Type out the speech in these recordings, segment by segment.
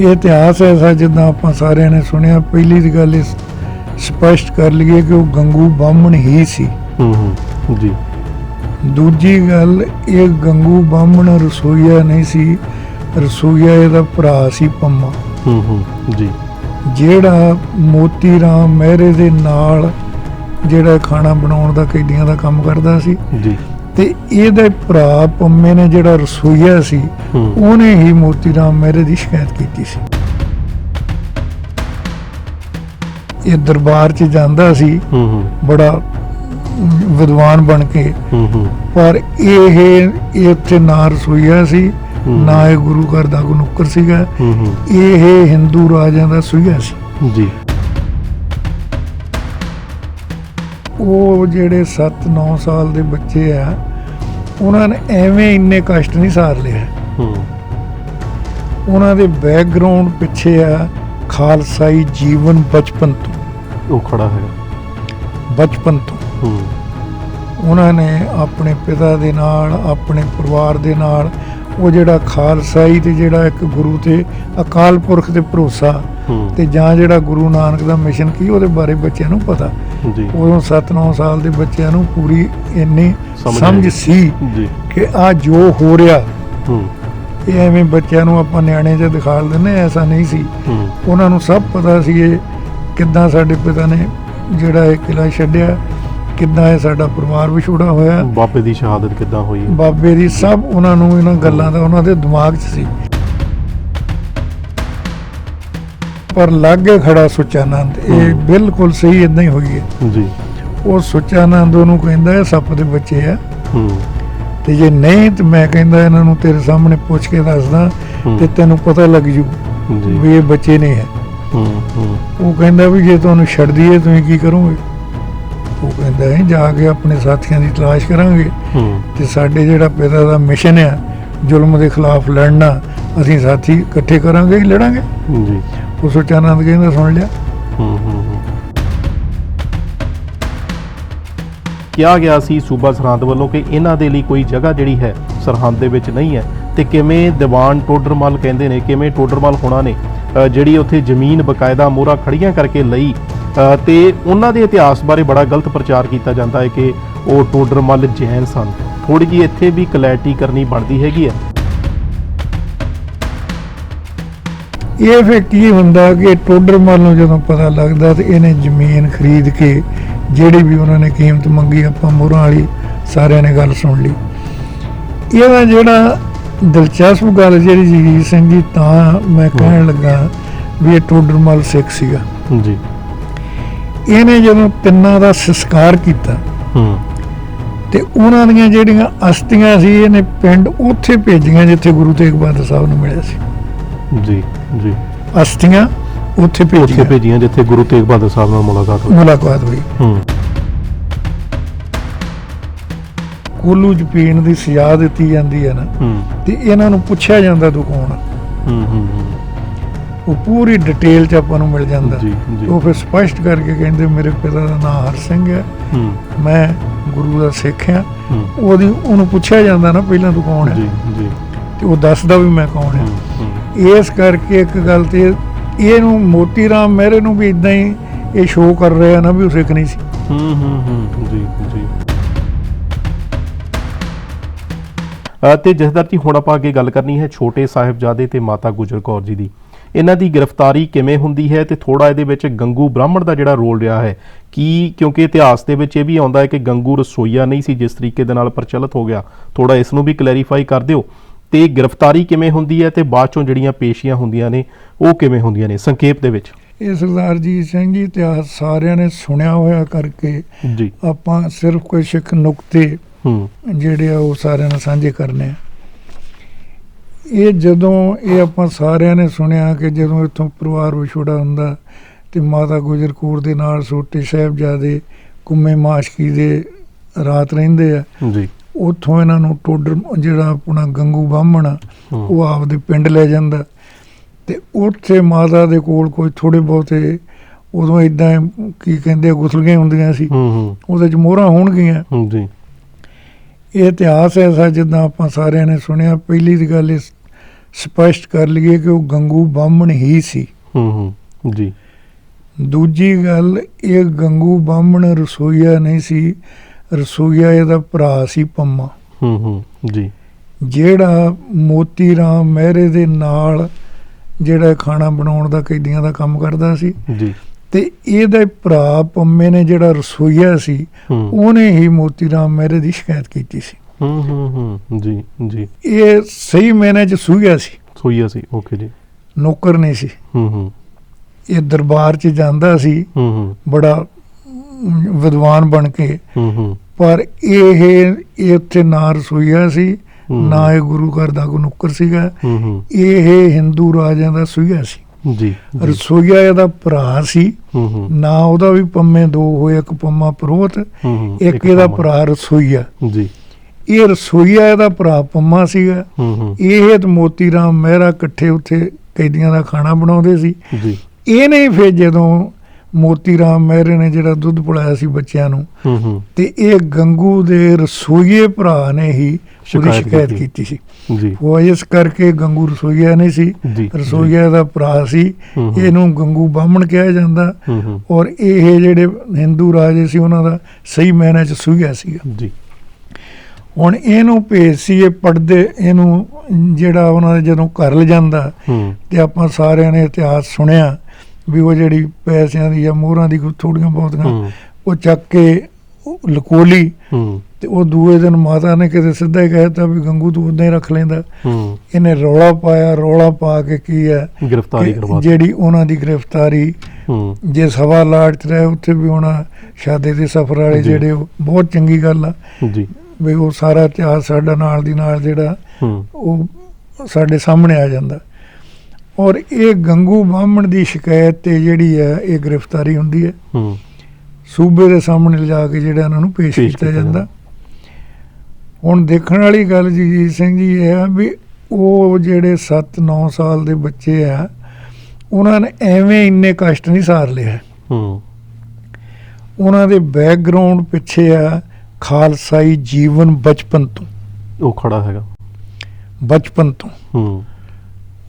ਇਹ ਇਤਿਹਾਸ ਐਸਾ ਜਿੱਦਾਂ ਆਪਾਂ ਸਾਰਿਆਂ ਨੇ ਸੁਣਿਆ ਪਹਿਲੀ ਦੀ ਗੱਲ ਇਸ ਸਪਸ਼ਟ ਕਰ ਲਈਏ ਕਿ ਉਹ ਗੰਗੂ ਬਾਹਮਣ ਹੀ ਸੀ। ਹੂੰ ਹੂੰ ਜੀ। ਦੂਜੀ ਗੱਲ ਇਹ ਗੰਗੂ ਬਾਹਮਣ ਰਸੋਈਆ ਨਹੀਂ ਸੀ ਰਸੋਈਆ ਇਹਦਾ ਭਰਾ ਸੀ ਪੰਮਾ। ਹੂੰ ਹੂੰ ਜੀ। ਜਿਹੜਾ ਮੋਤੀ ਰਾਮ ਮਹਿਰੇ ਦੇ ਨਾਲ ਜਿਹੜਾ ਖਾਣਾ ਬਣਾਉਣ ਦਾ ਕੈਦੀਆਂ ਦਾ ਕੰਮ ਕਰਦਾ ਸੀ ਜੀ। ਤੇ ਇਹਦੇ ਭਰਾ ਪੰਮੇ ਨੇ ਜਿਹੜਾ ਰਸੋਈਆ ਸੀ ਉਹਨੇ ਹੀ ਮੋਤੀ ਰਾਮ ਮਹਿਰੇ ਦੀ ਸ਼ਿਕਾਇਤ ਕੀਤੀ ਸੀ। ਇਹ ਦਰਬਾਰ 'ਚ ਜਾਂਦਾ ਸੀ ਬੜਾ ਵਿਦਵਾਨ ਬਣ ਕੇ। ਪਰ ਇਹ ਇਹ ਇੱਥੇ ਨਾ ਰਸੋਈਆ ਸੀ। ਨਾ ਇਹ ਗੁਰੂ ਘਰ ਦਾ ਕੋਈ ਨੌਕਰ ਸੀਗਾ। ਇਹ ਹਿੰਦੂ ਰਾਜਿਆਂ ਦਾ ਸੂਈਆ ਸੀ। ਜੀ। ਉਹ ਜਿਹੜੇ 7-9 ਸਾਲ ਦੇ ਬੱਚੇ ਆ ਉਹਨਾਂ ਨੇ ਐਵੇਂ ਇੰਨੇ ਕਸ਼ਟ ਨਹੀਂ ਸਾਰ ਲਿਆ। ਹੂੰ। ਉਹਨਾਂ ਦੇ ਬੈਕਗ੍ਰਾਉਂਡ ਪਿੱਛੇ ਆ ਖਾਲਸਾਈ ਜੀਵਨ ਬਚਪਨ ਤੋਂ। ਉਹ ਖੜਾ ਹੈ ਬਚਪਨ ਤੋਂ। ਹੂੰ। ਉਹਨਾਂ ਨੇ ਆਪਣੇ ਪਿਤਾ ਦੇ ਨਾਲ ਆਪਣੇ ਪਰਿਵਾਰ ਦੇ ਨਾਲ ਉਹ ਜਿਹੜਾ ਖਾਲਸਾਈ ਤੇ ਜਿਹੜਾ ਇੱਕ ਗੁਰੂ ਤੇ ਅਕਾਲ ਪੁਰਖ ਤੇ ਭਰੋਸਾ ਤੇ ਜਾਂ ਜਿਹੜਾ ਗੁਰੂ ਨਾਨਕ ਦਾ ਮਿਸ਼ਨ ਕੀ ਉਹਦੇ ਬਾਰੇ ਬੱਚਿਆਂ ਨੂੰ ਪਤਾ। ਜੀ। ਉਦੋਂ 7-9 ਸਾਲ ਦੇ ਬੱਚਿਆਂ ਨੂੰ ਪੂਰੀ ਇੰਨੀ ਸਮਝ। ਸੀ ਕਿ ਆ ਜੋ ਹੋ ਰਿਹਾ ਹੂੰ। ਇਹ ਐਵੇਂ ਬੱਚਿਆਂ ਨੂੰ ਆਪਾਂ ਨਿਆਣੇ 'ਚ ਦਿਖਾ ਦਿੰਦੇ ਐਸਾ ਨਹੀਂ ਸੀ। ਉਹਨਾਂ ਨੂੰ ਸਭ ਪਤਾ ਸੀ ਇਹ ਕਿੱਦਾਂ ਸਾਡੇ ਪਿਤਾ ਨੇ ਜਿਹੜਾ ਇਹ ਕਿਲਾ ਛੱਡਿਆ ਕਿੱਦਾਂ ਇਹ ਸਾਡਾ ਪਰਿਵਾਰ ਵਿਛੋੜਾ ਹੋਇਆ। ਬਾਬੇ ਦੀ ਸ਼ਹਾਦਤ ਕਿੱਦਾਂ ਹੋਈ? ਬਾਬੇ ਦੀ ਸਭ ਉਹਨਾਂ ਨੂੰ ਇਹਨਾਂ ਗੱਲਾਂ ਦਾ ਉਹਨਾਂ ਦੇ ਦਿਮਾਗ 'ਚ ਸੀ। ਪਰ ਲਾਗੇ ਖੜਾ ਸੁਚਾਨੰਦ ਇਹ। ਬਿਲਕੁਲ ਸਹੀ ਇਦਾਂ ਹੀ ਹੋਈ ਹੈ ਜੀ। ਉਹ ਸੁਚਾਨੰਦ ਉਹਨੂੰ ਕਹਿੰਦਾ ਇਹ ਸੱਪ ਦੇ ਬੱਚੇ ਆ। ਹੂੰ। ਤੇ ਜੇ ਨਹੀਂ ਤੇ ਮੈਂ ਕਹਿੰਦਾ ਇਹਨਾਂ ਨੂੰ ਤੇਰੇ ਸਾਹਮਣੇ ਪੁੱਛ ਕੇ ਦੱਸਦਾ ਤੇ ਤੈਨੂੰ ਪਤਾ ਲੱਗ ਜੂ ਜੀ। ਵੀ ਇਹ ਬੱਚੇ ਨਹੀਂ ਹੈ ਹੂੰ ਹੂੰ। ਉਹ ਕਹਿੰਦਾ ਵੀ ਜੇ ਤੁਹਾਨੂੰ ਛੱਡ ਦਈਏ ਤੁਸੀਂ ਕੀ ਕਰੋਗੇ? ਉਹ ਕਹਿੰਦਾ ਹੈ ਜਾ ਕੇ ਆਪਣੇ ਸਾਥੀਆਂ ਦੀ ਤਲਾਸ਼ ਕਰਾਂਗੇ ਹੂੰ। ਤੇ ਸਾਡੇ ਜਿਹੜਾ ਪਿਤਾ ਦਾ ਮਿਸ਼ਨ ਹੈ ਜ਼ੁਲਮ ਦੇ ਖਿਲਾਫ ਲੜਨਾ ਅਸੀਂ ਸਾਥੀ ਇਕੱਠੇ ਕਰਾਂਗੇ ਹੀ ਲੜਾਂਗੇ? ਜੀ। ਉਹ ਸੁਚਾਨੰਦ ਕਹਿੰਦਾ ਸੁਣ ਲਿਆ। ਹੂੰ ਹੂੰ ਹੂੰ। ਕਿਹਾ ਗਿਆ ਸੀ ਸੂਬਾ ਸਰਹੰਦ ਵੱਲੋਂ ਕਿ ਇਹਨਾਂ ਦੇ ਲਈ ਕੋਈ ਜਗ੍ਹਾ ਜਿਹੜੀ ਹੈ ਸਰਹੰਦ ਦੇ ਵਿੱਚ ਨਹੀਂ ਹੈ ਤੇ ਕਿਵੇਂ ਦੀਵਾਨ ਟੋਡਰਮਲ ਕਹਿੰਦੇ ਨੇ ਕਿਵੇਂ ਟੋਡਰਮਲ ਹੋਣਾ ਨੇ ਅ, ਜਿਹੜੀ ਉੱਥੇ ਜ਼ਮੀਨ ਬਕਾਇਦਾ ਮੋਹਰਾਂ ਖੜੀਆਂ ਕਰਕੇ ਲਈ ਅ, ਤੇ ਉਹਨਾਂ ਦੇ ਇਤਿਹਾਸ ਬਾਰੇ ਬੜਾ ਗਲਤ ਪ੍ਰਚਾਰ ਕੀਤਾ ਜਾਂਦਾ ਹੈ ਕਿ ਉਹ ਟੋਡਰਮਲ ਜੈਨ ਸਨ। ਥੋੜੀ ਜੀ ਇੱਥੇ ਵੀ ਕਲੈਰਟੀ ਕਰਨੀ ਬਣਦੀ ਹੈਗੀ ਹੈ। ਇਹ ਫਿਰ ਕੀ ਹੁੰਦਾ ਕਿ ਟੋਡਰਮਲ ਨੂੰ ਜਦੋਂ ਪਤਾ ਲੱਗਦਾ ਤੇ ਇਹਨੇ ਜ਼ਮੀਨ ਖਰੀਦ ਕੇ ਜਿਹੜੀ ਵੀ ਉਹਨਾਂ ਨੇ ਕੀਮਤ ਮੰਗੀ ਆਪਾਂ ਮੋਹਰਾਂ ਵਾਲੀ ਸਾਰਿਆਂ ਨੇ ਗੱਲ ਸੁਣ ਲਈ। ਇਹਦਾ ਜਿਹੜਾ ਦਿਲਚਸਪ ਗੱਲ ਜਿਹੜੀ ਜਗੀਰ ਸਿੰਘ ਜੀ ਤਾਂ ਮੈਂ ਕਹਿਣ ਲੱਗਾ ਵੀ ਇਹ ਟੋਡਰਮਲ ਸਿੱਖ ਸੀਗਾ। ਜੀ। ਇਹਨੇ ਜਦੋਂ ਤਿੰਨਾਂ ਦਾ ਸੰਸਕਾਰ ਕੀਤਾ ਹੂੰ। ਤੇ ਉਹਨਾਂ ਦੀਆਂ ਜਿਹੜੀਆਂ ਅਸਥੀਆਂ ਸੀ ਇਹਨੇ ਪਿੰਡ ਉੱਥੇ ਭੇਜੀਆਂ ਜਿੱਥੇ ਗੁਰੂ ਤੇਗ ਬਹਾਦਰ ਸਾਹਿਬ ਨੂੰ ਮਿਲਿਆ ਸੀ। ਜੀ। ਜੀ। ਅਸਥੀਆਂ ਉੱਥੇ ਉੱਥੇ ਭੇਜੀਆਂ ਭੇਜੀਆਂ ਜਿੱਥੇ ਗੁਰੂ ਤੇਗ ਬਹਾਦਰ ਸਾਹਿਬ ਨਾਲ ਮੁਲਾਕਾਤ ਹੋਈ। ਮੁਲਾਕਾਤ ਹੋਈ। ਹੂੰ। ਕੋਲੂ ਚ ਪੀਣ ਦੀ ਸਜ਼ਾ ਦਿੱਤੀ ਜਾਂਦੀ ਹੈ ਨਾ ਹੂੰ। ਤੇ ਇਹਨਾਂ ਨੂੰ ਪੁੱਛਿਆ ਜਾਂਦਾ ਤੂੰ ਕੌਣ ਆ? ਹੂੰ ਹੂੰ ਹੂੰ। ਉਹ ਪੂਰੀ ਡਿਟੇਲ ਚ ਆਪਾਂ ਨੂੰ ਮਿਲ ਜਾਂਦਾ। ਜੀ ਜੀ। ਉਹ ਫਿਰ ਸਪਸ਼ਟ ਕਰਕੇ ਕਹਿੰਦੇ ਮੇਰੇ ਪਿਤਾ ਦਾ ਨਾਮ ਹਰ ਸਿੰਘ ਹੈ। ਹੂੰ। ਮੈਂ ਗੁਰੂ ਦਾ ਸਿੱਖ ਹਾਂ। ਹੂੰ। ਉਹਦੀ ਉਹਨੂੰ ਪੁੱਛਿਆ ਜਾਂਦਾ ਨਾ ਪਹਿਲਾਂ ਤੂੰ ਕੌਣ ਹੈ? ਜੀ ਜੀ। ਤੇ ਉਹ ਦੱਸਦਾ ਵੀ ਮੈਂ ਕੌਣ ਹਾਂ। ਹੂੰ ਹੂੰ। ਇਸ ਕਰਕੇ ਇੱਕ ਗੱਲ ਤੇ ਇਹਨੂੰ ਮੋਤੀ ਰਾਮ ਮਹਿਰੇ ਨੂੰ ਵੀ ਇਦਾਂ ਹੀ ਇਹ ਸ਼ੋਅ ਕਰ ਰਿਹਾ ਨਾ ਵੀ ਉਹ ਸਿੱਖ ਨਹੀਂ ਸੀ। ਹੂੰ ਹੂੰ ਹੂੰ, ਜੀ ਜੀ। ਤੇ ਜਸਦਰ ਜੀ ਹੁਣ ਆਪਾਂ ਅੱਗੇ ਗੱਲ ਕਰਨੀ ਹੈ ਛੋਟੇ ਸਾਹਿਬਜ਼ਾਦੇ ਤੇ ਮਾਤਾ ਗੁਜਰ ਕੌਰ ਜੀ ਦੀ। ਇਹਨਾਂ ਦੀ ਗ੍ਰਿਫਤਾਰੀ ਕਿਵੇਂ ਹੁੰਦੀ ਹੈ ਤੇ ਥੋੜਾ ਇਹਦੇ ਵਿੱਚ ਗੰਗੂ ਬ੍ਰਾਹਮਣ ਦਾ ਜਿਹੜਾ ਰੋਲ ਰਿਹਾ ਹੈ, ਕੀ ਕਿਉਂਕਿ ਇਤਿਹਾਸ ਦੇ ਵਿੱਚ ਇਹ ਵੀ ਆਉਂਦਾ ਹੈ ਕਿ ਗੰਗੂ ਰਸੋਈਆ ਨਹੀਂ ਸੀ ਜਿਸ ਤਰੀਕੇ ਦੇ ਨਾਲ ਪ੍ਰਚਲਿਤ ਹੋ ਗਿਆ। ਥੋੜਾ ਇਸ ਨੂੰ ਵੀ ਕਲੈਰੀਫਾਈ ਕਰ ਦਿਓ। ਤੇ ਗ੍ਰਿਫਤਾਰੀ ਕਿਵੇਂ ਹੁੰਦੀ ਹੈ ਤੇ ਬਾਅਦ ਚੋਂ ਜਿਹੜੀਆਂ ਪੇਸ਼ੀਆਂ ਹੁੰਦੀਆਂ ਨੇ ਉਹ ਕਿਵੇਂ ਹੁੰਦੀਆਂ ਨੇ? ਸੰਖੇਪ ਦੇ ਵਿੱਚ। ਇਹ ਸਰਦਾਰ ਜੀ ਸਿੰਘ ਜੀ ਇਤਿਹਾਸ ਸਾਰਿਆਂ ਨੇ ਸੁਣਿਆ ਹੋਇਆ ਕਰਕੇ ਜੀ। ਆਪਾਂ ਸਿਰਫ ਕੁਝ ਇੱਕ ਨੁਕਤੇ ਹੂੰ। ਜਿਹੜੇ ਆ ਉਹ ਸਾਰਿਆਂ ਨਾਲ ਸਾਂਝੇ ਕਰਨੇ ਆ। ਇਹ ਜਦੋਂ ਇਹ ਆਪਾਂ ਸਾਰਿਆਂ ਨੇ ਸੁਣਿਆ ਕਿ ਜਦੋਂ ਇੱਥੋਂ ਪਰਿਵਾਰ ਵਿਛੋੜਾ ਹੁੰਦਾ ਤੇ ਮਾਤਾ ਗੁਜਰ ਕੌਰ ਦੇ ਨਾਲ ਛੋਟੇ ਸਾਹਿਬਜ਼ਾਦੇ ਕੁੰਮੇ ਮਾਸ਼ਕੀ ਦੇ ਰਾਤ ਰਹਿੰਦੇ ਆ ਜੀ। ਉੱਥੋਂ ਇਹਨਾਂ ਨੂੰ ਟੋਡਰ ਜਿਹੜਾ ਆਪਣਾ ਗੰਗੂ ਬਾਹਮਣ ਉਹ ਆਪਦੇ ਪਿੰਡ ਲੈ ਜਾਂਦਾ। ਤੇ ਉੱਥੇ ਮਾਤਾ ਦੇ ਕੋਲ ਕੋਈ ਥੋੜੇ ਬਹੁਤੇ ਉਦੋਂ ਇਦਾਂ ਕੀ ਕਹਿੰਦੇ ਆ, ਗੁਥਲੀਆਂ ਹੁੰਦੀਆਂ ਸੀ। ਉਹਦੇ ਚ ਮੋਹਰਾਂ ਹੋਣਗੀਆਂ। ਜੀ ਇਹ ਇਤਿਹਾਸ ਐਸਾ ਜਿੱਦਾਂ ਆਪਾਂ ਸਾਰਿਆਂ ਨੇ ਸੁਣਿਆ ਪਹਿਲੀ ਦੀ ਗੱਲ ਇਸ ਸਪਸ਼ਟ ਕਰ ਲਈਏ ਕਿ ਉਹ ਗੰਗੂ ਬਾਹਮਣ ਹੀ ਸੀ। ਹੂੰ ਹੂੰ। ਜੀ। ਦੂਜੀ ਗੱਲ ਇਹ ਗੰਗੂ ਬਾਹਮਣ ਰਸੋਈਆ ਨਹੀਂ ਸੀ। ਰਸੋਈਆ ਇਹਦਾ ਭਰਾ ਸੀ ਪੰਮਾ। ਹੂੰ ਹੂੰ ਜੀ। ਜਿਹੜਾ ਮੋਤੀ ਰਾਮ ਮਹਿਰੇ ਦੇ ਨਾਲ ਜਿਹੜਾ ਖਾਣਾ ਬਣਾਉਣ ਦਾ ਕੈਦੀਆਂ ਦਾ ਕੰਮ ਕਰਦਾ ਸੀ। ਜੀ। ਤੇ ਇਹਦਾ ਭਰਾ ਪੰਮੇ ਨੇ ਜਿਹੜਾ ਰਸੋਈਆ ਸੀ ਉਹਨੇ ਹੀ ਮੋਤੀ ਰਾਮ ਮਹਿਰੇ ਦੀ ਸ਼ਿਕਾਇਤ ਕੀਤੀ ਸੀ। ਹੂੰ ਹੂੰ ਹੂੰ ਜੀ ਜੀ। ਇਹ ਸਹੀ ਮੈਨੇ ਚ ਸੂਈਆ ਸੀ। ਸੋਈਆ ਸੀ ਓਕੇ ਜੀ। ਨੌਕਰ ਨਹੀਂ ਸੀ। ਹੂੰ ਹੂੰ। ਇਹ ਦਰਬਾਰ 'ਚ ਜਾਂਦਾ ਸੀ। ਹੂੰ ਹੂੰ। ਬੜਾ ਵਿਦਵਾਨ ਬਣ ਕੇ। ਪਰ ਇਹ ਇਹ ਉੱਥੇ ਨਾ ਰਸੋਈਆ ਸੀ। ਨਾ ਇਹ ਗੁਰੂ ਘਰ ਦਾ ਕੋਈ ਨੌਕਰ ਸੀਗਾ। ਇਹ ਹਿੰਦੂ ਰਾਜਿਆਂ ਦਾ ਸੂਈਆ ਸੀ। ਜੀ। ਰਸੋਈਆ ਇਹਦਾ ਭਰਾ ਸੀ। ਨਾ ਉਹਦਾ ਵੀ ਪੰਮੇ ਦੋ ਹੋਏ ਇੱਕ ਪੰਮਾ ਪ੍ਰੋਤ ਇੱਕ ਇਹਦਾ। ਭਰਾ ਰਸੋਈਆ। ਜੀ। ਇਹ ਰਸੋਈਆ ਇਹਦਾ ਭਰਾ ਪੰਮਾ ਸੀਗਾ। ਇਹ ਤੇ ਮੋਤੀ ਰਾਮ ਮਹਿਰਾ ਇਕੱਠੇ ਉੱਥੇ ਕੈਦੀਆਂ ਦਾ ਖਾਣਾ ਬਣਾਉਂਦੇ ਸੀ। ਜੀ। ਇਹਨੇ ਫਿਰ ਜਦੋਂ ਮੋਤੀ ਰਾਮ ਮਹਿਰੇ ਨੇ ਜਿਹੜਾ ਦੁੱਧ ਪਿਲਾਇਆ ਸੀ ਬੱਚਿਆਂ ਨੂੰ ਹੂੰ ਹੂੰ। ਤੇ ਇਹ ਗੰਗੂ ਦੇ ਰਸੋਈਏ ਭਰਾ ਨੇ ਹੀ ਉਹਦੀ ਸ਼ਿਕਾਇਤ ਕੀਤੀ। ਸੀ। ਜੀ। ਉਹ ਇਸ ਕਰਕੇ ਗੰਗੂ ਰਸੋਈਆ ਨਹੀਂ ਸੀ ਰਸੋਈਆ ਦਾ ਭਰਾ ਸੀ। ਇਹਨੂੰ ਗੰਗੂ ਬਾਹਮਣ ਕਿਹਾ ਜਾਂਦਾ। ਔਰ ਇਹ ਜਿਹੜੇ ਹਿੰਦੂ ਰਾਜੇ ਸੀ ਉਹਨਾਂ ਦਾ ਸਹੀ ਮਾਇਨੇ ਚ ਸੂਈਆ ਸੀਗਾ। ਜੀ। ਹੁਣ ਇਹਨੂੰ ਭੇਜ ਸੀ ਇਹ ਪੜਦੇ ਇਹਨੂੰ ਜਿਹੜਾ ਉਹਨਾਂ ਦੇ ਜਦੋਂ ਘਰ ਲਿਜਾਂਦਾ ਹੂੰ। ਤੇ ਆਪਾਂ ਸਾਰਿਆਂ ਨੇ ਇਤਿਹਾਸ ਸੁਣਿਆ ਵੀ ਉਹ ਜਿਹੜੀ ਪੈਸਿਆਂ ਦੀ ਜਾਂ ਮੋਹਰਾਂ ਦੀ ਥੋੜੀਆਂ ਬਹੁਤੀਆਂ ਉਹ ਚੱਕ ਕੇ ਲਕੋਲੀ ਤੇ ਉਹ ਦੂਏ ਦਿਨ ਮਾਤਾ ਨੇ ਕਿਤੇ ਸਿੱਧਾ ਹੀ ਕਹਿਤਾ ਵੀ ਗੰਗੂ ਤੂੰ ਉਦਾਂ ਹੀ ਰੱਖ ਲੈਂਦਾ। ਇਹਨੇ ਰੌਲਾ ਪਾਇਆ ਰੌਲਾ ਪਾ ਕੇ ਕੀ ਹੈ? ਗ੍ਰਿਫਤਾਰੀ ਕਰਵਾ। ਜਿਹੜੀ ਉਹਨਾਂ ਦੀ ਗ੍ਰਿਫਤਾਰੀ ਜੇ ਸਵਾ ਲਾਟ ਚ ਰਹੇ ਉੱਥੇ ਵੀ ਹੋਣਾ ਸ਼ਾਦੇ ਦੇ ਸਫ਼ਰ ਵਾਲੇ। ਜਿਹੜੇ ਉਹ ਬਹੁਤ ਚੰਗੀ ਗੱਲ ਆ। ਜੀ। ਵੀ ਉਹ ਸਾਰਾ ਇਤਿਹਾਸ ਸਾਡਾ ਨਾਲ ਦੀ ਨਾਲ ਜਿਹੜਾ ਉਹ ਸਾਡੇ ਸਾਹਮਣੇ ਆ ਜਾਂਦਾ। ਔਰ ਇਹ ਗੰਗੂ ਬਾਹਮਣ ਦੀ ਸ਼ਿਕਾਇਤ ਤੇ ਜਿਹੜੀ ਹੈ ਇਹ ਗ੍ਰਿਫਤਾਰੀ ਹੁੰਦੀ ਹੈ। ਹੂੰ। ਸੂਬੇ ਦੇ ਸਾਹਮਣੇ ਲਿਜਾ ਕੇ ਜਿਹੜਾ ਇਹਨਾਂ ਨੂੰ ਪੇਸ਼ ਕੀਤਾ ਜਾਂਦਾ। ਹੁਣ ਦੇਖਣ ਵਾਲੀ ਗੱਲ ਜਗਜੀਤ ਸਿੰਘ ਜੀ ਇਹ ਆ ਵੀ ਉਹ ਜਿਹੜੇ 7-9 ਸਾਲ ਦੇ ਬੱਚੇ ਆ ਉਹਨਾਂ ਨੇ ਐਵੇਂ ਇੰਨੇ ਕਸ਼ਟ ਨਹੀਂ ਸਾਰ ਲਿਆ ਹੂੰ। ਉਹਨਾਂ ਦੇ ਬੈਕਗ੍ਰਾਉਂਡ ਪਿੱਛੇ ਆ ਖਾਲਸਾਈ ਜੀਵਨ ਬਚਪਨ ਤੋਂ। ਉਹ ਖੜਾ ਹੈਗਾ। ਬਚਪਨ ਤੋਂ। ਹੂੰ।